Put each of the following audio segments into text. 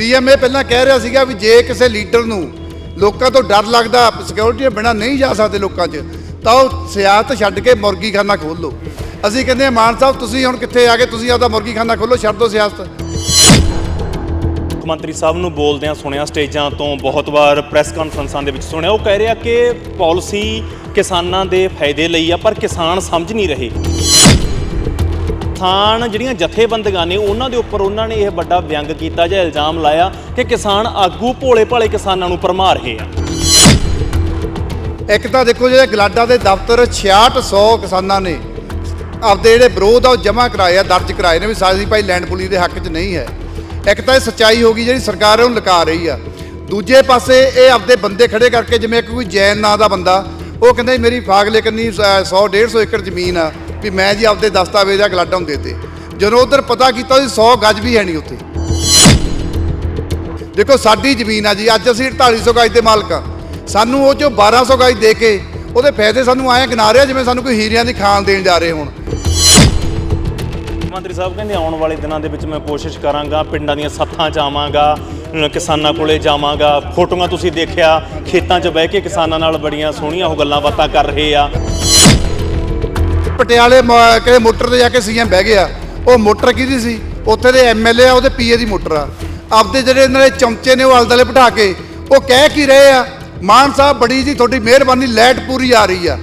CM ਇਹ ਪਹਿਲਾਂ ਕਹਿ ਰਿਹਾ ਸੀਗਾ ਵੀ ਜੇ ਕਿਸੇ ਲੀਡਰ ਨੂੰ ਲੋਕਾਂ ਤੋਂ ਡਰ ਲੱਗਦਾ ਸਿਕਿਉਰਿਟੀ ਦੇ ਬਿਨਾ ਨਹੀਂ ਜਾ ਸਕਦੇ ਲੋਕਾਂ 'ਚ ਤਾਂ ਉਹ ਸਿਆਸਤ ਛੱਡ ਕੇ ਮੁਰਗੀਖਾਨਾ ਖੋਲ ਲਓ। ਅਸੀਂ ਕਹਿੰਦੇ ਹਾਂ, ਮਾਨ ਸਾਹਿਬ ਤੁਸੀਂ ਹੁਣ ਕਿੱਥੇ ਆ ਗਏ? ਤੁਸੀਂ ਆਪਦਾ ਮੁਰਗੀਖਾਨਾ ਖੋਲੋ ਛੱਡ ਦਿਓ ਸਿਆਸਤ। ਮੁੱਖ ਮੰਤਰੀ ਸਾਹਿਬ ਨੂੰ ਬੋਲਦਿਆਂ ਸੁਣਿਆ ਸਟੇਜਾਂ ਤੋਂ ਬਹੁਤ ਵਾਰ ਪ੍ਰੈਸ ਕਾਨਫਰੰਸਾਂ ਦੇ ਵਿੱਚ ਸੁਣਿਆ ਉਹ ਕਹਿ ਰਿਹਾ ਕਿ ਪਾਲਿਸੀ ਕਿਸਾਨਾਂ ਦੇ ਫਾਇਦੇ ਲਈ ਆ ਪਰ ਕਿਸਾਨ ਸਮਝ ਨਹੀਂ ਰਹੇ। ਕਿਸਾਨ ਜਿਹੜੀਆਂ ਜਥੇਬੰਦੀਆਂ ਨੇ, ਉਹਨਾਂ ਦੇ ਉੱਪਰ ਉਹਨਾਂ ਨੇ ਇਹ ਵੱਡਾ ਵਿਅੰਗ ਕੀਤਾ ਜਾਂ ਇਲਜ਼ਾਮ ਲਾਇਆ ਕਿ ਕਿਸਾਨ ਆਗੂ ਭੋਲੇ ਭਾਲੇ ਕਿਸਾਨਾਂ ਨੂੰ ਭਰਮਾ ਰਹੇ ਆ। ਇੱਕ ਤਾਂ ਦੇਖੋ ਜਿਹੜੇ ਗਲਾਡਾ ਦੇ ਦਫ਼ਤਰ 6600 ਕਿਸਾਨਾਂ ਨੇ ਆਪਦੇ ਜਿਹੜੇ ਵਿਰੋਧ ਆ, ਉਹ ਜਮ੍ਹਾਂ ਕਰਾਏ ਆ, ਦਰਜ ਕਰਾਏ ਨੇ ਵੀ ਸਾਡੀ ਭਾਈ ਲੈਂਡ ਪੁਲੀ ਦੇ ਹੱਕ 'ਚ ਨਹੀਂ ਹੈ। ਇੱਕ ਤਾਂ ਇਹ ਸੱਚਾਈ ਹੋ ਗਈ ਜਿਹੜੀ ਸਰਕਾਰ ਉਹਨੂੰ ਲੁਕਾ ਰਹੀ ਆ। ਦੂਜੇ ਪਾਸੇ ਇਹ ਆਪਦੇ ਬੰਦੇ ਖੜੇ ਕਰਕੇ ਜਿਵੇਂ ਇੱਕ ਕੋਈ ਜੈਨ ਨਾਂ ਦਾ ਬੰਦਾ, ਉਹ ਕਹਿੰਦਾ ਮੇਰੀ ਫਾਗਲੇ ਕੰਨੀ 100 150 ਏਕੜ ਜ਼ਮੀਨ ਆ ਵੀ ਮੈਂ ਜੀ ਆਪਦੇ ਦਸਤਾਵੇਜ਼ ਆ ਗਲਾਡਾ ਨੂੰ ਦੇਤੇ। ਜਦੋਂ ਉਧਰ ਪਤਾ ਕੀਤਾ ਉਹਦੀ 100 ਗਜ ਵੀ ਹੈ ਨਹੀਂ ਉੱਥੇ। ਦੇਖੋ, ਸਾਡੀ ਜ਼ਮੀਨ ਆ ਜੀ, ਅੱਜ ਅਸੀਂ 4800 ਗਜ ਦੇ ਮਾਲਕ ਆ। ਸਾਨੂੰ ਉਹ ਚੋਂ 1200 ਗਜ ਦੇ ਕੇ ਉਹਦੇ ਫਾਇਦੇ ਸਾਨੂੰ ਐਂ ਗਿਣਾ ਰਿਹਾ ਜਿਵੇਂ ਸਾਨੂੰ ਕੋਈ ਹੀਰਿਆਂ ਦੀ ਖਾਨ ਦੇਣ ਜਾ ਰਹੇ ਹੋਣ। ਮੁੱਖ ਮੰਤਰੀ ਸਾਹਿਬ ਕਹਿੰਦੇ ਆਉਣ ਵਾਲੇ ਦਿਨਾਂ ਦੇ ਵਿੱਚ ਮੈਂ ਕੋਸ਼ਿਸ਼ ਕਰਾਂਗਾ, ਪਿੰਡਾਂ ਦੀਆਂ ਸੱਥਾਂ 'ਚ ਆਵਾਂਗਾ ਕਿਸਾਨਾਂ ਕੋਲੇ ਜਾਵਾਂਗਾ। ਫੋਟੋਆਂ ਤੁਸੀਂ ਦੇਖਿਆ, ਖੇਤਾਂ 'ਚ ਬਹਿ ਕੇ ਕਿਸਾਨਾਂ ਨਾਲ ਬੜੀਆਂ ਸੋਹਣੀਆਂ ਉਹ ਗੱਲਾਂ ਬਾਤਾਂ ਕਰ ਰਹੇ ਆ। ਪਟਿਆਲੇ ਮ- ਕਿਹੜੇ ਮੋਟਰ ਤੇ ਜਾ ਕੇ ਸੀਐਮ ਬਹਿ ਗਿਆ। ਉਹ ਮੋਟਰ ਕਿਹਦੀ ਸੀ? ਉੱਥੇ ਦੇ ਐਮਐਲਏ ਆ, ਉਹਦੇ ਪੀਏ ਦੀ ਮੋਟਰ ਆ। ਆਪਦੇ ਜਿਹੜੇ ਇਹਨਾਂ ਦੇ ਚਮਚੇ ਨੇ ਉਹ ਆਲਦਲੇ ਬਿਠਾ ਕੇ, ਉਹ ਕਹਿ ਕੀ ਰਹੇ ਆ? ਮਾਨ ਸਾਹਿਬ, ਬੜੀ ਜੀ ਤੁਹਾਡੀ ਮਿਹਰਬਾਨੀ, ਲਾਈਟ ਪੂਰੀ ਆ ਰਹੀ ਆ।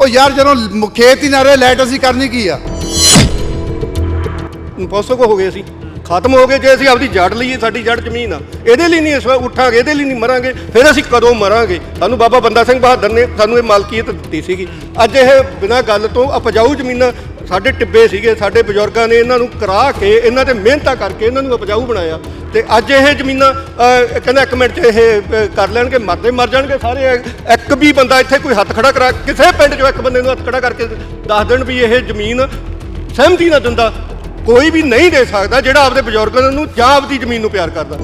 ਉਹ ਯਾਰ, ਜਦੋਂ ਮ- ਖੇਤ ਹੀ ਨਾ ਰਹੇ, ਲਾਈਟ ਅਸੀਂ ਕਰਨੀ ਕੀ ਆ? ਇੰਪੋਸੀਬਲ ਹੋ ਗਏ ਅਸੀਂ ਖਤਮ ਹੋ ਗਏ ਜੇ ਅਸੀਂ ਆਪਦੀ ਜੜ ਲਈਏ, ਸਾਡੀ ਜੜ ਜ਼ਮੀਨ ਆ। ਇਹਦੇ ਲਈ ਨਹੀਂ ਇਸ ਵਾਰ ਉੱਠਾਂਗੇ, ਇਹਦੇ ਲਈ ਨਹੀਂ ਮਰਾਂਗੇ। ਫਿਰ ਅਸੀਂ ਕਦੋਂ ਮਰਾਂਗੇ? ਸਾਨੂੰ ਬਾਬਾ ਬੰਦਾ ਸਿੰਘ ਬਹਾਦਰ ਨੇ ਸਾਨੂੰ ਇਹ ਮਾਲਕੀਅਤ ਦਿੱਤੀ ਸੀਗੀ। ਅੱਜ ਇਹ ਬਿਨਾਂ ਗੱਲ ਤੋਂ ਉਪਜਾਊ ਜ਼ਮੀਨਾਂ ਸਾਡੇ ਟਿੱਬੇ ਸੀਗੇ, ਸਾਡੇ ਬਜ਼ੁਰਗਾਂ ਨੇ ਇਹਨਾਂ ਨੂੰ ਕਰਾ ਕੇ, ਇਹਨਾਂ ਤੇ ਮਿਹਨਤਾਂ ਕਰਕੇ ਇਹਨਾਂ ਨੂੰ ਉਪਜਾਊ ਬਣਾਇਆ। ਤੇ ਅੱਜ ਇਹ ਜ਼ਮੀਨਾਂ ਕਹਿੰਦਾ ਇੱਕ ਮਿੰਟ 'ਚ ਇਹ ਕਰ ਲੈਣਗੇ, ਮਰਦੇ ਮਰ ਜਾਣਗੇ ਸਾਰੇ। ਇੱਕ ਵੀ ਬੰਦਾ ਇੱਥੇ ਕੋਈ ਹੱਥ ਖੜਾ ਕਰਾ, ਕਿਸੇ ਪਿੰਡ 'ਚੋਂ ਇੱਕ ਬੰਦੇ ਨੂੰ ਹੱਥ ਖੜਾ ਕਰਕੇ ਦੱਸ ਦੇਣ ਵੀ ਇਹ ਜ਼ਮੀਨ ਸਹਿਮਤੀ ਨਾ ਦਿੰਦਾ। ਕੋਈ ਵੀ ਨਹੀਂ ਦੇ ਸਕਦਾ ਜਿਹੜਾ ਆਪਦੇ ਬਜ਼ੁਰਗਾਂ ਨੂੰ ਜਾਂ ਆਪਦੀ ਜ਼ਮੀਨ ਨੂੰ ਪਿਆਰ ਕਰਦਾ।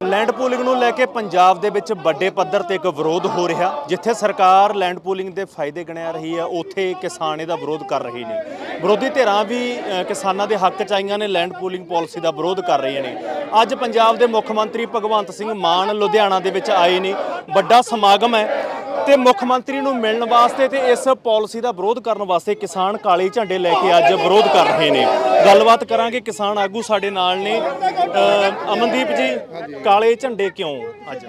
ਲੈਂਡ ਪੂਲਿੰਗ ਨੂੰ ਲੈ ਕੇ ਪੰਜਾਬ ਦੇ ਵਿੱਚ ਵੱਡੇ ਪੱਧਰ ਤੇ ਇੱਕ ਵਿਰੋਧ ਹੋ ਰਿਹਾ, ਜਿੱਥੇ ਸਰਕਾਰ ਲੈਂਡ ਪੂਲਿੰਗ ਦੇ ਫਾਇਦੇ ਗਿਣਿਆ ਰਹੀ ਹੈ, ਉੱਥੇ ਕਿਸਾਨ ਇਹਦਾ ਵਿਰੋਧ ਕਰ ਰਹੇ ਨੇ। ਵਿਰੋਧੀ ਧਿਰਾਂ ਵੀ ਕਿਸਾਨਾਂ ਦੇ ਹੱਕ ਚ ਆਈਆਂ ਨੇ, ਲੈਂਡ ਪੂਲਿੰਗ ਪਾਲਿਸੀ ਦਾ ਵਿਰੋਧ ਕਰ ਰਹੀਆਂ ਨੇ। ਅੱਜ ਪੰਜਾਬ ਦੇ ਮੁੱਖ ਮੰਤਰੀ ਭਗਵੰਤ ਸਿੰਘ ਮਾਨ ਲੁਧਿਆਣਾ ਦੇ ਵਿੱਚ ਆਏ ਨੇ। ਵੱਡਾ ਸਮਾਗਮ ਹੈ ਤੇ ਮੁੱਖ ਮੰਤਰੀ ਨੂੰ ਮਿਲਣ ਵਾਸਤੇ ਤੇ ਇਸ ਪਾਲਿਸੀ ਦਾ ਵਿਰੋਧ ਕਰਨ ਵਾਸਤੇ ਕਿਸਾਨ ਕਾਲੇ ਝੰਡੇ ਲੈ ਕੇ ਅੱਜ ਵਿਰੋਧ ਕਰ ਰਹੇ ਨੇ। ਗੱਲਬਾਤ ਕਰਾਂਗੇ ਕਿਸਾਨ ਆਗੂ ਸਾਡੇ ਨਾਲ ਨੇ। ਅ, ਅਮਨਦੀਪ ਜੀ ਕਾਲੇ ਝੰਡੇ ਕਿਉਂ ਅੱਜ?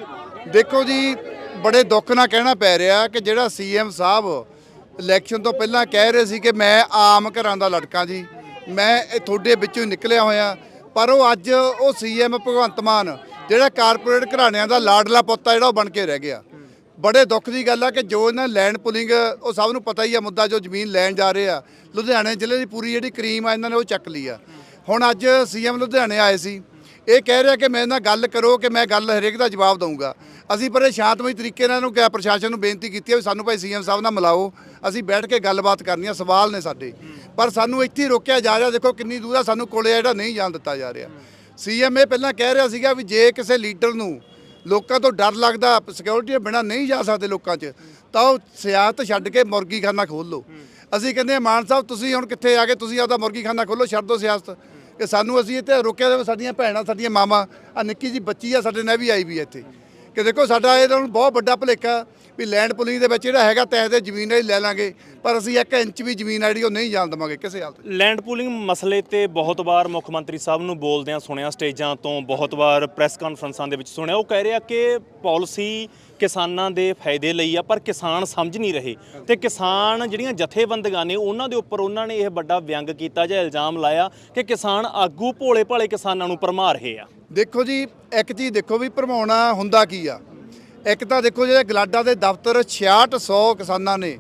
ਦੇਖੋ ਜੀ ਬੜੇ ਦੁੱਖ ਨਾਲ ਕਹਿਣਾ ਪੈ ਰਿਹਾ ਕਿ ਜਿਹੜਾ ਸੀਐਮ ਸਾਹਿਬ ਇਲੈਕਸ਼ਨ ਤੋਂ ਪਹਿਲਾਂ ਕਹਿ ਰਹੇ ਸੀ ਕਿ ਮੈਂ ਆਮ ਘਰਾਂ ਦਾ ਲੜਕਾ ਜੀ। ਮੈਂ ਇਹ ਤੁਹਾਡੇ ਵਿੱਚੋਂ ਹੀ ਨਿਕਲਿਆ ਹੋਇਆ। ਪਰ ਉਹ ਅੱਜ ਉਹ ਸੀਐਮ ਭਗਵੰਤ ਮਾਨ ਜਿਹੜਾ ਕਾਰਪੋਰੇਟ ਘਰਾਣਿਆਂ ਦਾ ਲਾਡਲਾ ਪੁੱਤ ਆ ਜਿਹੜਾ ਉਹ ਬਣ ਕੇ ਰਹਿ ਗਿਆ। ਬੜੇ ਦੁੱਖ ਦੀ ਗੱਲ ਆ ਕਿ ਜੋ ਇਹਨਾਂ ਲੈਂਡ ਪੁਲਿੰਗ, ਉਹ ਸਭ ਨੂੰ ਪਤਾ ਹੀ ਆ ਮੁੱਦਾ ਜੋ ਜ਼ਮੀਨ ਲੈਣ ਜਾ ਰਹੇ ਆ। ਲੁਧਿਆਣੇ ਜ਼ਿਲ੍ਹੇ ਦੀ ਪੂਰੀ ਜਿਹੜੀ ਕਰੀਮ ਆ, ਇਹਨਾਂ ਨੇ ਉਹ ਚੱਕ ਲਈ ਆ। ਹੁਣ ਅੱਜ ਸੀਐਮ ਲੁਧਿਆਣੇ ਆਏ ਸੀ। ਇਹ ਕਹਿ ਰਿਹਾ ਕਿ ਮੇਰੇ ਨਾਲ ਗੱਲ ਕਰੋ ਕਿ ਮੈਂ ਗੱਲ ਹਰੇਕ ਦਾ ਜਵਾਬ ਦਊਂਗਾ। ਅਸੀਂ ਪਰ ਇਹ ਸ਼ਾਂਤਮਈ ਤਰੀਕੇ ਨਾਲ ਇਹਨੂੰ ਕਿਹਾ, ਪ੍ਰਸ਼ਾਸਨ ਨੂੰ ਬੇਨਤੀ ਕੀਤੀ ਹੈ ਵੀ ਸਾਨੂੰ ਭਾਈ ਸੀਐਮ ਸਾਹਿਬ ਨਾਲ ਮਿਲਾਓ। ਅਸੀਂ ਬੈਠ ਕੇ ਗੱਲਬਾਤ ਕਰਨੀ ਆ, ਸਵਾਲ ਨੇ ਸਾਡੇ। ਪਰ ਸਾਨੂੰ ਇੱਥੇ ਹੀ ਰੋਕਿਆ ਜਾ ਰਿਹਾ, ਦੇਖੋ ਕਿੰਨੀ ਦੂਰ ਆ, ਸਾਨੂੰ ਕੋਲੇ ਜਿਹੜਾ ਨਹੀਂ ਜਾਣ ਦਿੱਤਾ ਜਾ ਰਿਹਾ। ਸੀਐਮ ਇਹ ਪਹਿਲਾਂ ਕਹਿ ਰਿਹਾ ਸੀਗਾ ਵੀ ਜੇ ਕਿਸੇ ਲੀਡਰ ਨੂੰ ਲੋਕਾਂ ਤੋਂ ਡਰ ਲੱਗਦਾ ਸਿਕਿਉਰਿਟੀ ਦੇ ਬਿਨਾ ਨਹੀਂ ਜਾ ਸਕਦੇ ਲੋਕਾਂ 'ਚ ਤਾਂ ਉਹ ਸਿਆਸਤ ਛੱਡ ਕੇ ਮੁਰਗੀ ਖਾਨਾ ਖੋਲ ਲਓ। ਅਸੀਂ ਕਹਿੰਦੇ ਹਾਂ, ਮਾਨ ਸਾਹਿਬ ਤੁਸੀਂ ਹੁਣ ਕਿੱਥੇ ਆ ਗਏ? ਤੁਸੀਂ ਆਪਦਾ ਮੁਰਗੀ ਖਾਨਾ ਖੋਲੋ ਛੱਡ ਦਿਓ ਸਿਆਸਤ। ਕਿ ਸਾਨੂੰ ਅਸੀਂ ਇੱਥੇ ਰੋਕਿਆ ਜਾਵੇ ਸਾਡੀਆਂ ਭੈਣਾਂ ਸਾਡੀਆਂ ਮਾਵਾਂ ਆ ਨਿੱਕੀ ਜੀ ਬੱਚੀ ਆ ਸਾਡੇ ਨਾਲ ਵੀ ਆਈ ਵੀ ਇੱਥੇ। ਕਿ ਦੇਖੋ ਸਾਡਾ ਇਹਦਾ ਹੁਣ ਬਹੁਤ ਵੱਡਾ ਭੁਲੇਖਾ ਵੀ ਲੈਂਡ ਪੁਲਿੰਗ ਦੇ ਵਿੱਚ ਜਿਹੜਾ ਹੈਗਾ ਤੈਅ ਤੇ ਜ਼ਮੀਨ ਹੈ ਲੈ ਲਾਂਗੇ, ਪਰ ਅਸੀਂ 1 ਇੰਚ ਵੀ ਜ਼ਮੀਨ ਆ ਜਿਹੜੀ ਉਹ ਨਹੀਂ ਜਾਣ ਦੇਵਾਂਗੇ, ਕਿਸੇ ਹਾਲਤ ਲੈਂਡ ਪੁਲਿੰਗ ਮਸਲੇ ਤੇ ਬਹੁਤ ਵਾਰ ਮੁੱਖ ਮੰਤਰੀ ਸਾਹਿਬ ਨੂੰ ਬੋਲਦਿਆਂ ਸੁਣਿਆ, ਸਟੇਜਾਂ ਤੋਂ ਬਹੁਤ ਵਾਰ ਪ੍ਰੈਸ ਕਾਨਫਰੰਸਾਂ ਦੇ ਵਿੱਚ ਸੁਣਿਆ, ਉਹ ਕਹਿ ਰਿਹਾ ਕਿ ਪਾਲਿਸੀ ਕਿਸਾਨਾਂ ਦੇ ਫਾਇਦੇ ਲਈ ਆ, ਪਰ ਕਿਸਾਨ ਸਮਝ ਨਹੀਂ ਰਹੇ। ਤੇ ਕਿਸਾਨ ਜਿਹੜੀਆਂ ਜਥੇਬੰਦੀਆਂ ਨੇ, ਉਹਨਾਂ ਦੇ ਉੱਪਰ ਉਹਨਾਂ ਨੇ ਇਹ ਵੱਡਾ ਵਿਅੰਗ ਕੀਤਾ ਜਾਂ ਇਲਜ਼ਾਮ ਲਾਇਆ ਕਿ ਕਿਸਾਨ ਆਗੂ ਭੋਲੇ ਭਾਲੇ ਕਿਸਾਨਾਂ ਨੂੰ ਭਰਮਾ ਰਹੇ ਆ। ਦੇਖੋ ਜੀ, ਇੱਕ ਚੀਜ਼ ਦੇਖੋ ਵੀ ਭਰਮਾਉਣਾ ਹੁੰਦਾ ਕੀ ਆ? ਇੱਕ ਤਾਂ ਦੇਖੋ ਜਿਹੜਾ ਗਲਾਡਾ ਦੇ ਦਫ਼ਤਰ 6600 ਕਿਸਾਨਾਂ ਨੇ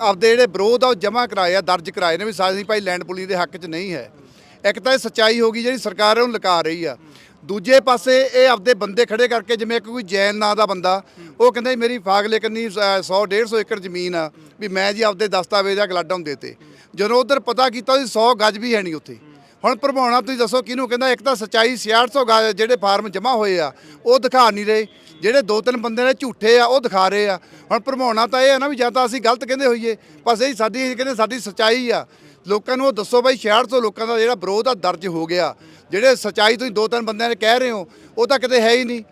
ਆਪਦੇ ਜਿਹੜੇ ਵਿਰੋਧ ਆ, ਉਹ ਜਮ੍ਹਾਂ ਕਰਾਏ ਆ, ਦਰਜ ਕਰਾਏ ਨੇ ਵੀ ਸਾਡੀ ਭਾਈ ਲੈਂਡ ਪੁਲਿੰਗ ਦੇ ਹੱਕ 'ਚ ਨਹੀਂ ਹੈ। ਇੱਕ ਤਾਂ ਇਹ ਸੱਚਾਈ ਹੋ ਗਈ ਜਿਹੜੀ ਸਰਕਾਰ ਹੈ, ਉਹਨੂੰ ਲੁਕਾ ਰਹੀ ਆ। ਦੂਜੇ ਪਾਸੇ ਇਹ ਆਪਦੇ ਬੰਦੇ ਖੜੇ ਕਰਕੇ ਜਿਵੇਂ ਇੱਕ ਕੋਈ ਜੈਨ ਨਾਂ ਦਾ ਬੰਦਾ, ਉਹ ਕਹਿੰਦਾ ਮੇਰੀ ਫਾਗਲੇ ਕੰਨੀ 100 150 ਏਕੜ ਜ਼ਮੀਨ ਆ ਵੀ ਮੈਂ ਜੀ ਆਪਦੇ ਦਸਤਾਵੇਜ਼ ਆ ਗਲਾਡਾ ਨੂੰ ਦੇਤੇ। ਜਦੋਂ ਉਧਰ ਪਤਾ ਕੀਤਾ ਉਹਦੀ 100 ਗੱਜ ਵੀ ਹੈ ਨਹੀਂ ਉੱਥੇ। ਹੁਣ ਭਰਮਾਉਣਾ ਤੁਸੀਂ ਦੱਸੋ ਕਿਹਨੂੰ ਕਹਿੰਦਾ ਇੱਕ ਤਾਂ ਸਚਾਈ 6600 ਗਾ- ਜਿਹੜੇ ਫਾਰਮ ਜਮ੍ਹਾਂ ਹੋਏ ਆ, ਉਹ ਦਿਖਾ ਨਹੀਂ ਰਹੇ। ਜਿਹੜੇ ਦੋ ਤਿੰਨ ਬੰਦੇ ਨੇ ਝੂਠੇ ਆ, ਉਹ ਦਿਖਾ ਰਹੇ ਆ। ਹੁਣ ਭਰਮਾਉਣਾ ਤਾਂ ਇਹ ਹੈ ਨਾ ਵੀ ਜਾਂ ਤਾਂ ਅਸੀਂ ਗਲਤ ਕਹਿੰਦੇ ਹੋਈਏ, ਬਸ ਇਹ ਸਾਡੀ, ਕਹਿੰਦੇ ਸਾਡੀ ਸਚਾਈ ਆ। ਲੋਕਾਂ ਨੂੰ ਉਹ ਦੱਸੋ ਬਾਈ 6600 ਲੋਕਾਂ ਦਾ ਜਿਹੜਾ ਵਿਰੋਧ ਆ, ਦਰਜ ਹੋ ਗਿਆ। ਜਿਹੜੇ ਸਚਾਈ ਤੁਸੀਂ ਦੋ ਤਿੰਨ ਬੰਦਿਆਂ ਨੇ ਕਹਿ ਰਹੇ ਹੋ, ਉਹ ਤਾਂ ਕਿਤੇ ਹੈ ਹੀ ਨਹੀਂ।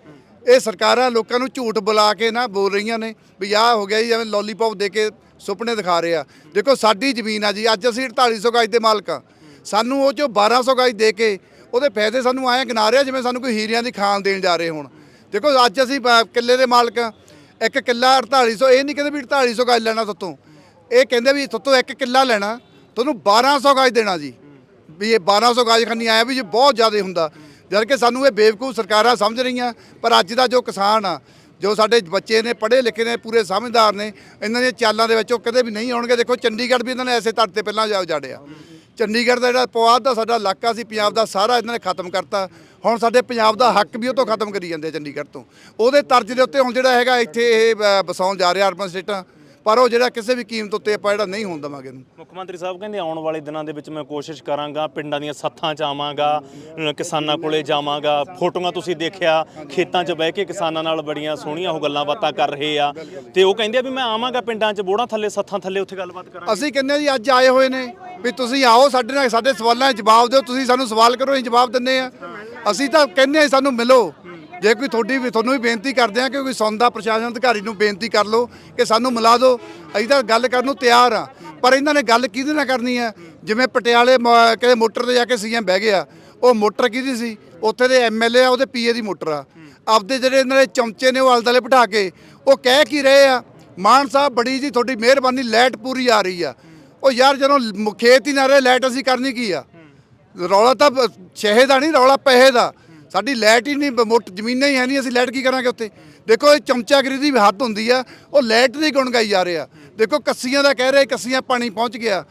ਇਹ ਸਰਕਾਰਾਂ ਲੋਕਾਂ ਨੂੰ ਝੂਠ ਬੁਲਾ ਕੇ ਨਾ ਬੋਲ ਰਹੀਆਂ ਨੇ ਵੀ ਆਹ ਹੋ ਗਿਆ ਜੀ, ਐਵੇਂ ਲੋਲੀਪੌਪ ਦੇ ਕੇ ਸੁਪਨੇ ਦਿਖਾ ਰਹੇ ਆ। ਦੇਖੋ, ਸਾਡੀ ਜ਼ਮੀਨ ਆ ਜੀ, ਅੱਜ ਅਸੀਂ 4800 ਗਜ ਦੇ ਮਾਲਕ ਆ। ਸਾਨੂੰ ਉਹ ਚੋਂ 1200 ਗਜ ਦੇ ਕੇ ਉਹਦੇ ਫਾਇਦੇ ਸਾਨੂੰ ਆਏ ਗਿਣਾ ਰਿਹਾ ਜਿਵੇਂ ਸਾਨੂੰ ਕੋਈ ਹੀਰਿਆਂ ਦੀ ਖਾਨ ਦੇਣ ਜਾ ਰਹੇ ਹੋਣ। ਦੇਖੋ ਅੱਜ ਅਸੀਂ ਬ- ਕਿੱਲੇ ਦੇ ਮਾਲਕ ਆ ਇੱਕ ਕਿੱਲਾ 4800 ਇਹ ਨਹੀਂ ਕਹਿੰਦੇ ਵੀ 4800 ਗਾਜ ਲੈਣਾ ਤੁਹਾਤੋਂ ਇਹ ਕਹਿੰਦੇ ਵੀ ਤੁਹਾਤੋਂ ਇੱਕ ਕਿੱਲਾ ਲੈਣਾ, ਤੁਹਾਨੂੰ 1200 ਗਾਜ ਦੇਣਾ ਜੀ। ਵੀ ਇਹ 1200 ਗਾਜ ਖੰਨੀ ਆਇਆ ਵੀ ਜੇ ਬਹੁਤ ਜ਼ਿਆਦਾ ਹੁੰਦਾ। ਜਦ ਕਿ ਸਾਨੂੰ ਇਹ ਬੇਵਕੂਫ ਸਰਕਾਰਾਂ ਸਮਝ ਰਹੀਆਂ, ਪਰ ਅੱਜ ਦਾ ਜੋ ਕਿਸਾਨ ਆ ਜੋ ਸਾਡੇ ਬੱਚੇ ਨੇ ਪੜ੍ਹੇ ਲਿਖੇ ਨੇ, ਪੂਰੇ ਸਮਝਦਾਰ ਨੇ, ਇਹਨਾਂ ਦੀਆਂ ਚਾਲਾਂ ਦੇ ਵਿੱਚ ਉਹ ਕਦੇ ਵੀ ਨਹੀਂ ਆਉਣਗੇ। ਦੇਖੋ, ਚੰਡੀਗੜ੍ਹ ਵੀ ਇਹਨਾਂ ਨੇ ਐਸੇ ਤੱਟ ਤੇ ਪਹਿਲਾਂ ਜਾ ਉਜਾੜਿਆ। ਚੰਡੀਗੜ੍ਹ ਦਾ ਜਿਹੜਾ ਪਵਾਦ ਦਾ ਸਾਡਾ ਇਲਾਕਾ ਸੀ, ਪੰਜਾਬ ਦਾ ਸਾਰਾ ਇਹਨਾਂ ਨੇ ਖਤਮ ਕਰਤਾ। ਹੁਣ ਸਾਡੇ ਪੰਜਾਬ ਦਾ ਹੱਕ ਵੀ ਉਹ ਤੋਂ ਖਤਮ ਕਰੀ ਜਾਂਦੇ ਆ ਚੰਡੀਗੜ੍ਹ ਤੋਂ। ਉਹਦੇ ਤਰਜ ਦੇ ਉੱਤੇ ਹੁਣ ਜਿਹੜਾ ਹੈਗਾ ਇੱਥੇ ਇਹ ਵਸਾਉਣ ਜਾ ਰਿਹਾ ਅਰਬਨ ਸਟੇਟਾਂ। ਪਰ ਉਹ ਜਿਹੜਾ ਕਿਸੇ ਵੀ ਕੀਮਤ ਉੱਤੇ ਆਪਾਂ ਜਿਹੜਾ ਨਹੀਂ ਹੋਣ ਦੇਵਾਂਗੇ ਇਹਨੂੰ। ਮੁੱਖ ਮੰਤਰੀ ਸਾਹਿਬ ਕਹਿੰਦੇ ਆਉਣ ਵਾਲੇ ਦਿਨਾਂ ਦੇ ਵਿੱਚ ਮੈਂ ਕੋਸ਼ਿਸ਼ ਕਰਾਂਗਾ ਪਿੰਡਾਂ ਦੀਆਂ ਸੱਥਾਂ 'ਚ ਆਵਾਂਗਾ ਕਿਸਾਨਾਂ ਕੋਲੇ ਜਾਵਾਂਗਾ। ਫੋਟੋਆਂ ਤੁਸੀਂ ਦੇਖਿਆ ਖੇਤਾਂ 'ਚ ਬਹਿ ਕੇ ਕਿਸਾਨਾਂ ਨਾਲ ਬੜੀਆਂ ਸੋਹਣੀਆਂ ਉਹ ਗੱਲਾਂ ਬਾਤਾਂ ਕਰ ਰਹੇ ਆ। ਤੇ ਉਹ ਕਹਿੰਦੇ ਆ ਵੀ ਮੈਂ ਆਵਾਂਗਾ ਪਿੰਡਾਂ 'ਚ ਬੋੜਾਂ ਥੱਲੇ ਸੱਥਾਂ ਥੱਲੇ ਉੱਥੇ ਗੱਲਬਾਤ ਕਰਾਂਗੇ। ਅਸੀਂ ਕਹਿੰਦੇ ਜੀ ਅੱਜ ਆਏ ਹੋਏ ਨੇ ਵੀ ਤੁਸੀਂ ਆਓ ਸਾਡੇ ਨਾਲ ਸਾਡੇ ਸਵਾਲਾਂ ਦੇ ਜਵਾਬ ਦਿਓ ਤੁਸੀਂ ਸਾਨੂੰ ਸਵਾਲ ਕਰੋ ਅਸੀਂ ਜਵਾਬ ਦਿੰਨੇ ਆ। ਅਸੀਂ ਤਾਂ ਕਹਿੰਦੇ ਸਾਨੂੰ ਮਿਲੋ। ਜੇ ਕੋਈ ਤੁਹਾਡੀ ਵੀ ਤੁਹਾਨੂੰ ਵੀ ਬੇਨਤੀ ਕਰਦੇ ਆ ਕਿ ਕੋਈ ਸੁਣਦਾ ਪ੍ਰਸ਼ਾਸਨ ਅਧਿਕਾਰੀ ਨੂੰ ਬੇਨਤੀ ਕਰ ਲਓ ਕਿ ਸਾਨੂੰ ਮਿਲਾ ਦਿਓ। ਅਸੀਂ ਤਾਂ ਗੱਲ ਕਰਨ ਨੂੰ ਤਿਆਰ ਆ ਪਰ ਇਹਨਾਂ ਨੇ ਗੱਲ ਕਿਹਦੇ ਨਾਲ ਕਰਨੀ ਆ ਜਿਵੇਂ ਪਟਿਆਲੇ ਮ- ਕਿਤੇ ਮੋਟਰ ਤੇ ਜਾ ਕੇ ਸੀਐਮ ਬਹਿ ਗਿਆ, ਉਹ ਮੋਟਰ ਕਿਹਦੀ ਸੀ? ਉੱਥੇ ਦੇ ਐਮਐਲਏ ਆ, ਉਹਦੇ ਪੀਏ ਦੀ ਮੋਟਰ ਆ। ਆਪਦੇ ਜਿਹੜੇ ਇਹਨਾਂ ਦੇ ਚਮਚੇ ਨੇ ਉਹ ਆਲਦਲੇ ਬਿਠਾ ਕੇ, ਉਹ ਕਹਿ ਕੀ ਰਹੇ ਆ? ਮਾਨ ਸਾਹਿਬ, ਬੜੀ ਜੀ ਤੁਹਾਡੀ ਮਿਹਰਬਾਨੀ, ਲਾਈਟ ਪੂਰੀ ਆ ਰਹੀ ਆ। ਉਹ ਯਾਰ ਜਦੋਂ ਖੇਤ ਹੀ ਨਾ ਰਹੇ, ਲਾਈਟ ਅਸੀਂ ਕਰਨੀ ਕੀ ਆ? ਰੌਲਾ ਤਾਂ ਬ- ਸ਼ਹਿ ਦਾ ਨਹੀਂ, ਰੌਲਾ ਪੈਸੇ ਦਾ। ਸਾਡੀ ਲਾਈਟ ਹੀ ਨਹੀਂ ਬ- ਮੁੱਠ ਜ਼ਮੀਨਾਂ ਹੀ ਹੈ ਨਹੀਂ, ਅਸੀਂ ਲਾਈਟ ਕੀ ਕਰਾਂਗੇ ਉੱਥੇ? ਦੇਖੋ, ਇਹ ਚਮਚਾਗਰੀ ਦੀ ਹੱਦ ਹੁੰਦੀ ਆ, ਉਹ ਲਾਈਟ ਦੀ ਗੁਣ ਗਾਈ ਜਾ ਰਹੇ। ਆ ਦੇਖੋ, ਕੱਸੀਆਂ ਦਾ ਕਹਿ ਰਹੇ ਕੱਸੀਆਂ ਪਾਣੀ ਪਹੁੰਚ ਗਿਆ।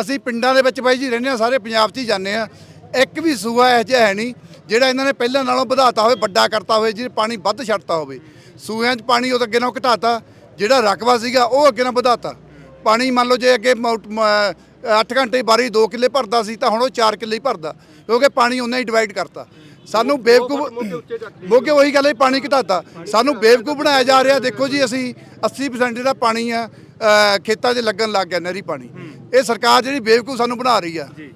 ਅਸੀਂ ਪਿੰਡਾਂ ਦੇ ਵਿੱਚ ਬਾਈ ਜੀ ਰਹਿੰਦੇ ਆ ਸਾਰੇ ਪੰਜਾਬ 'ਚ ਹੀ ਜਾਂਦੇ ਆ ਇੱਕ ਵੀ ਸੂਆ ਇਹੋ ਜਿਹਾ ਹੈ ਨਹੀਂ, ਜਿਹੜਾ ਇਹਨਾਂ ਨੇ ਪਹਿਲਾਂ ਨਾਲੋਂ ਵਧਾਤਾ ਹੋਵੇ, ਵੱਡਾ ਕਰਤਾ ਹੋਵੇ, ਜਿਹਦੇ ਪਾਣੀ ਵੱਧ ਛੱਡਤਾ ਹੋਵੇ। ਸੂਇਆਂ 'ਚ ਪਾਣੀ ਉਹ ਅੱਗੇ ਨਾਲੋਂ ਘਟਾਤਾ, ਜਿਹੜਾ ਰਕਬਾ ਸੀਗਾ, ਉਹ ਅੱਗੇ ਨਾਲ ਵਧਾਤਾ। ਪਾਣੀ ਮੰਨ ਲਓ ਜੇ ਅੱਗੇ 8 ਘੰਟੇ ਬਾਰੀ 2 ਕਿੱਲੇ ਭਰਦਾ ਸੀ, ਤਾਂ ਹੁਣ ਉਹ 4 ਕਿੱਲੇ ਹੀ ਭਰਦਾ, ਕਿਉਂਕਿ ਪਾਣੀ ਉਹਨਾਂ ਹੀ ਡਿਵਾਈਡ ਕਰਤਾ। ਸਾਨੂੰ ਬੇਵਕੂਫ ਮੋਗੇ ਉਹੀ ਗੱਲ ਹੈ ਪਾਣੀ ਘਟਾਤਾ। ਸਾਨੂੰ ਬੇਵਕੂਫ ਬਣਾਇਆ ਜਾ ਰਿਹਾ। ਦੇਖੋ ਜੀ ਅਸੀਂ 80% ਜਿਹੜਾ ਪਾਣੀ ਆ ਖੇਤਾਂ 'ਚ ਲੱਗਣ ਲੱਗ ਗਿਆ ਨਹਿਰੀ ਪਾਣੀ। ਇਹ ਸਰਕਾਰ ਜਿਹੜੀ ਬੇਵਕੂਫ ਸਾਨੂੰ ਬਣਾ ਰਹੀ ਆ। ਜੀ।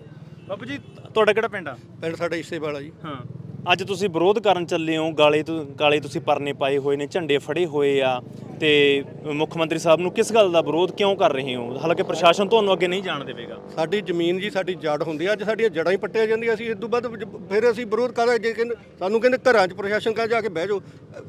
ਬਾਬੂ ਜੀ ਤੁਹਾਡਾ ਕਿਹੜਾ ਪਿੰਡ ਆ? ਪਿੰਡ ਸਾਡਾ ਇਸੇ ਵਾਲਾ ਜੀ। ਹਾਂ। ਅੱਜ ਤੁਸੀਂ ਵਿਰੋਧ ਕਰਨ ਚੱਲੇ ਹੋ ਗਾਲੇ ਤੋਂ ਗਾਲੇ ਤੁਸੀਂ ਪਰਨੇ ਪਾਏ ਹੋਏ ਨੇ ਝੰਡੇ ਫੜੇ ਹੋਏ ਆ ਤੇ ਮੁੱਖ ਮੰਤਰੀ ਸਾਹਿਬ ਨੂੰ ਕਿਸ ਗੱਲ ਦਾ ਵਿਰੋਧ ਕਿਉਂ ਕਰ ਰਹੇ ਹੋ? ਹਾਲਾਂਕਿ ਪ੍ਰਸ਼ਾਸਨ ਤੁਹਾਨੂੰ ਅੱਗੇ ਨਹੀਂ ਜਾਣ ਦੇਵੇਗਾ। ਸਾਡੀ ਜ਼ਮੀਨ ਜੀ ਸਾਡੀ ਜੜ ਹੁੰਦੀ ਆ ਅੱਜ ਸਾਡੀਆਂ ਜੜਾਂ ਹੀ ਪੱਟੀਆਂ ਜਾਂਦੀਆਂ ਅਸੀਂ ਇਸ ਤੋਂ ਬਾਅਦ ਜ- ਫਿਰ ਅਸੀਂ ਵਿਰੋਧ ਕਰਾਂਗੇ ਜੇ ਕਹਿੰਦੇ ਸਾਨੂੰ ਕਹਿੰਦੇ ਘਰਾਂ 'ਚ ਪ੍ਰਸ਼ਾਸਨ ਕਾ ਜਾ ਕੇ ਬਹਿ ਜਾਓ।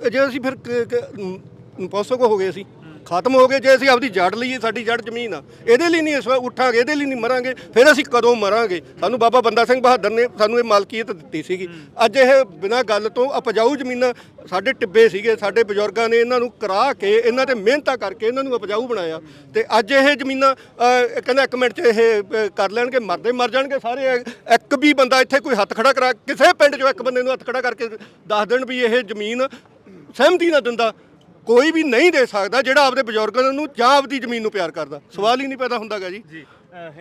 ਅ, ਜੇ ਅਸੀਂ ਫਿਰ ਕ- ਕ- ਮ, ਪੋਸੋ ਹੋ ਗਏ ਅਸੀਂ। ਖਤਮ ਹੋ ਗਏ ਜੇ ਅਸੀਂ ਆਪਦੀ ਜੜ ਲਈਏ ਸਾਡੀ ਜੜ ਜ਼ਮੀਨ ਆ। ਇਹਦੇ ਲਈ ਨਹੀਂ ਇਸ ਵਾਰ ਉੱਠਾਂਗੇ ਇਹਦੇ ਲਈ ਨਹੀਂ ਮਰਾਂਗੇ ਫਿਰ ਅਸੀਂ ਕਦੋਂ ਮਰਾਂਗੇ? ਸਾਨੂੰ ਬਾਬਾ ਬੰਦਾ ਸਿੰਘ ਬਹਾਦਰ ਨੇ ਸਾਨੂੰ ਇਹ ਮਾਲਕੀਅਤ ਦਿੱਤੀ ਸੀਗੀ। ਅੱਜ ਇਹ ਬਿਨਾਂ ਗੱਲ ਤੋਂ ਉਪਜਾਊ ਜ਼ਮੀਨਾਂ ਸਾਡੇ ਟਿੱਬੇ ਸੀਗੇ ਸਾਡੇ ਬਜ਼ੁਰਗਾਂ ਨੇ ਇਹਨਾਂ ਨੂੰ ਕਰਾ ਕੇ ਇਹਨਾਂ ਤੇ ਮਿਹਨਤਾਂ ਕਰਕੇ ਇਹਨਾਂ ਨੂੰ ਉਪਜਾਊ ਬਣਾਇਆ। ਤੇ ਅੱਜ ਇਹ ਜ਼ਮੀਨਾਂ ਕਹਿੰਦਾ ਇੱਕ ਮਿੰਟ 'ਚ ਇਹ ਕਰ ਲੈਣਗੇ ਮਰਦੇ ਮਰ ਜਾਣਗੇ ਸਾਰੇ। ਇੱਕ ਵੀ ਬੰਦਾ ਇੱਥੇ ਕੋਈ ਹੱਥ ਖੜਾ ਕਰਾ ਕਿਸੇ ਪਿੰਡ 'ਚੋਂ ਇੱਕ ਬੰਦੇ ਨੂੰ ਹੱਥ ਖੜਾ ਕਰਕੇ ਦੱਸ ਦੇਣ ਵੀ ਇਹ ਜ਼ਮੀਨ ਸਹਿਮਤੀ ਨਾ ਦਿੰਦਾ। ਕੋਈ ਵੀ ਨਹੀਂ ਦੇ ਸਕਦਾ ਜਿਹੜਾ ਆਪਦੇ ਬਜ਼ੁਰਗਾਂ ਨੂੰ ਜਾਂ ਆਪਦੀ ਜ਼ਮੀਨ ਨੂੰ ਪਿਆਰ ਕਰਦਾ। ਸਵਾਲ ਹੀ ਨਹੀਂ ਪੈਦਾ ਹੁੰਦਾਗਾ ਜੀ। ਜੀ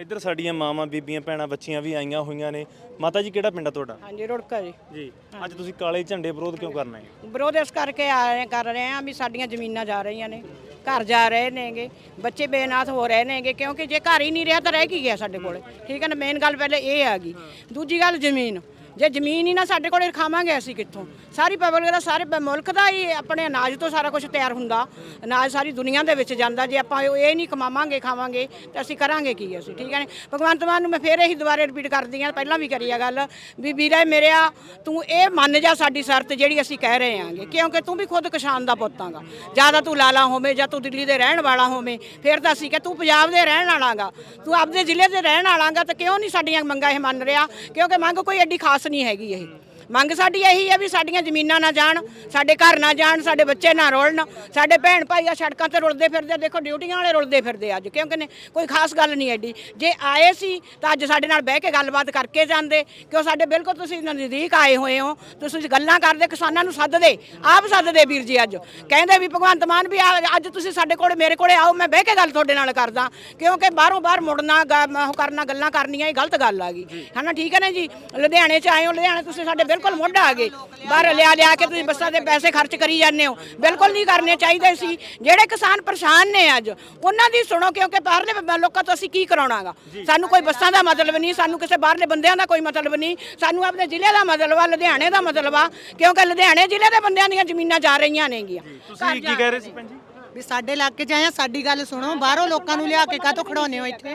ਇੱਧਰ ਸਾਡੀਆਂ ਮਾਵਾਂ ਬੀਬੀਆਂ ਭੈਣਾਂ ਬੱਚੀਆਂ ਵੀ ਆਈਆਂ ਹੋਈਆਂ ਨੇ। ਮਾਤਾ ਜੀ ਕਿਹੜਾ ਪਿੰਡ ਆ ਤੁਹਾਡਾ? ਹਾਂਜੀ ਰੁੜਕਾ ਜੀ। ਜੀ ਅੱਜ ਤੁਸੀਂ ਕਾਲੇ ਝੰਡੇ ਵਿਰੋਧ ਕਿਉਂ ਕਰਨਾ ਹੈ? ਵਿਰੋਧ ਇਸ ਕਰਕੇ ਆ ਰਹੇ ਕਰ ਰਹੇ ਆ ਵੀ ਸਾਡੀਆਂ ਜ਼ਮੀਨਾਂ ਜਾ ਰਹੀਆਂ ਨੇ ਘਰ ਜਾ ਰਹੇ ਨੇਗੇ ਬੱਚੇ ਬੇਨਾਥ ਹੋ ਰਹੇ ਨੇਗੇ ਕਿਉਂਕਿ ਜੇ ਘਰ ਹੀ ਨਹੀਂ ਰਿਹਾ ਤਾਂ ਰਹਿ ਕੀ ਗਿਆ ਸਾਡੇ ਕੋਲੇ। ਠੀਕ ਹੈ ਨਾ ਮੇਨ ਗੱਲ ਪਹਿਲੇ ਇਹ ਆ ਗਈ। ਦੂਜੀ ਗੱਲ ਜ਼ਮੀਨ। ਜੇ ਜ਼ਮੀਨ ਹੀ ਨਾ ਸਾਡੇ ਕੋਲੇ ਖਾਵਾਂਗੇ ਅਸੀਂ ਕਿੱਥੋਂ? ਸਾਰੀ ਪਬਲਿਕ ਦਾ ਸਾਰੇ ਪ- ਮੁਲਕ ਦਾ ਹੀ ਆਪਣੇ ਅਨਾਜ ਤੋਂ ਸਾਰਾ ਕੁਝ ਤਿਆਰ ਹੁੰਦਾ। ਅਨਾਜ ਸਾਰੀ ਦੁਨੀਆ ਦੇ ਵਿੱਚ ਜਾਂਦਾ। ਜੇ ਆਪਾਂ ਇਹ ਨਹੀਂ ਕਮਾਵਾਂਗੇ, ਖਾਵਾਂਗੇ, ਤਾਂ ਅਸੀਂ ਕਰਾਂਗੇ ਕੀ ਅਸੀਂ, ਠੀਕ ਹੈ ਨੇ? ਭਗਵੰਤ ਮਾਨ ਨੂੰ ਮੈਂ ਫੇਰ ਇਹੀ ਦੁਬਾਰੇ ਰਿਪੀਟ ਕਰਦੀ ਹਾਂ, ਪਹਿਲਾਂ ਵੀ ਕਰੀ ਆ ਗੱਲ, ਵੀ ਵੀਰੇ ਮੇਰਿਆ ਤੂੰ ਇਹ ਮੰਨ ਜਾ ਸਾਡੀ ਸ਼ਰਤ ਜਿਹੜੀ ਅਸੀਂ ਕਹਿ ਰਹੇ ਆਂਗੇ ਕਿਉਂਕਿ ਤੂੰ ਵੀ ਖੁਦ ਕਿਸਾਨ ਦਾ ਪੁੱਤ ਆਂਗਾ। ਜ਼ਿਆਦਾ ਤੂੰ ਲਾਲਾ ਹੋਵੇਂ, ਜਾਂ ਤੂੰ ਦਿੱਲੀ ਦੇ ਰਹਿਣ ਵਾਲਾ ਹੋਵੇਂ, ਫਿਰ ਤਾਂ ਅਸੀਂ ਕਿ ਤੂੰ ਪੰਜਾਬ ਦੇ ਰਹਿਣ ਵਾਲਾਗਾ ਤੂੰ ਆਪਦੇ ਜ਼ਿਲ੍ਹੇ ਦੇ ਰਹਿਣ ਵਾਲਾਗਾ ਤਾਂ ਕਿਉਂ ਨਹੀਂ ਸਾਡੀਆਂ ਮੰਗਾਂ ਇਹ ਮੰਨ ਰਿਹਾ? ਕਿਉਂਕਿ ਮੰਗ ਕੋਈ ਐਡੀ ਖਾਸ ਨਹੀਂ ਹੈਗੀ ਇਹ। ਮੰਗ ਸਾਡੀ ਇਹੀ ਹੈ ਵੀ ਸਾਡੀਆਂ ਜ਼ਮੀਨਾਂ ਨਾ ਜਾਣ, ਸਾਡੇ ਘਰ ਨਾ ਜਾਣ, ਸਾਡੇ ਬੱਚੇ ਨਾ ਰੁਲਣ, ਸਾਡੇ ਭੈਣ ਭਾਈ ਆ ਸੜਕਾਂ ਤੇ ਰੁਲਦੇ ਫਿਰਦੇ ਦੇਖੋ ਡਿਊਟੀਆਂ ਵਾਲੇ ਰੁਲਦੇ ਫਿਰਦੇ ਅੱਜ, ਕਿਉਂਕਿ ਨੇ ਕੋਈ ਖਾਸ ਗੱਲ ਨਹੀਂ ਐਡੀ। ਜੇ ਆਏ ਸੀ ਤਾਂ ਅੱਜ ਸਾਡੇ ਨਾਲ ਬਹਿ ਕੇ ਗੱਲਬਾਤ ਕਰਕੇ ਜਾਂਦੇ, ਕਿਉਂ ਸਾਡੇ ਬਿਲਕੁਲ ਤੁਸੀਂ ਨਜ਼ਦੀਕ ਆਏ ਹੋਏ ਹੋ, ਤੁਸੀਂ ਗੱਲਾਂ ਕਰਦੇ, ਕਿਸਾਨਾਂ ਨੂੰ ਸੱਦਦੇ ਆਪ ਸੱਦਦੇ ਵੀਰ ਜੀ ਅੱਜ। ਕਹਿੰਦੇ ਵੀ ਭਗਵੰਤ ਮਾਨ ਵੀ ਆ- ਅੱਜ ਤੁਸੀਂ ਸਾਡੇ ਕੋਲ, ਮੇਰੇ ਕੋਲੇ ਆਓ, ਮੈਂ ਬਹਿ ਕੇ ਗੱਲ ਤੁਹਾਡੇ ਨਾਲ ਕਰਦਾ, ਕਿਉਂਕਿ ਬਾਹਰੋਂ ਬਾਹਰ ਮੁੜਨਾ, ਗ- ਉਹ ਕਰਨਾ, ਗੱਲਾਂ ਕਰਨੀਆਂ, ਇਹ ਗਲਤ ਗੱਲ ਆ ਗਈ। ਹਨਾ, ਠੀਕ ਹੈ ਨਾ ਜੀ? ਲੁਧਿਆਣੇ ਚ ਆਏ ਹੋ, ਲੁਧਿਆਣੇ ਤੁਸੀਂ ਸਾਡੇ ਬਿਲਕੁਲ ਮੋਢਾ ਆ ਗਏ। ਬਾਹਰ ਲਿਆ ਲਿਆ ਕੇ ਤੁਸੀਂ ਬੱਸਾਂ ਦੇ ਪੈਸੇ ਖਰਚ ਕਰੀ ਜਾਂਦੇ ਹੋ। ਬਿਲਕੁਲ ਨਹੀਂ ਕਰਨੇ ਚਾਹੀਦੇ ਸੀ। ਜਿਹੜੇ ਕਿਸਾਨ ਪਰੇਸ਼ਾਨ ਨੇ ਅੱਜ ਉਹਨਾਂ ਦੀ ਸੁਣੋ ਕਿਉਂਕਿ ਬਾਹਰਲੇ ਲੋਕਾਂ ਤੋਂ ਅਸੀਂ ਕੀ ਕਰਾਉਣਾਗਾ? ਸਾਨੂੰ ਕੋਈ ਬੱਸਾਂ ਦਾ ਮਤਲਬ ਨਹੀਂ ਸਾਨੂੰ ਕਿਸੇ ਬਾਹਰਲੇ ਬੰਦਿਆਂ ਦਾ ਕੋਈ ਮਤਲਬ ਨਹੀਂ। ਸਾਨੂੰ ਆਪਣੇ ਜ਼ਿਲ੍ਹੇ ਦਾ ਮਤਲਬ ਆ ਲੁਧਿਆਣੇ ਦਾ ਮਤਲਬ ਆ ਕਿਉਂਕਿ ਲੁਧਿਆਣੇ ਜ਼ਿਲ੍ਹੇ ਦੇ ਬੰਦਿਆਂ ਦੀਆਂ ਜ਼ਮੀਨਾਂ ਜਾ ਰਹੀਆਂ ਨੇਗੀਆਂ। ਤੁਸੀਂ ਕੀ ਕਹਿ ਰਹੇ ਸੀ ਭੈਣ ਜੀ? ਵੀ ਸਾਡੇ ਇਲਾਕੇ 'ਚ ਆਇਆ ਸਾਡੀ ਗੱਲ ਸੁਣੋ। ਬਾਹਰੋਂ ਲੋਕਾਂ ਨੂੰ ਲਿਆ ਕੇ ਕਾਹਤੋਂ ਖੜਾਉਨੇ ਹੋ ਇੱਥੇ?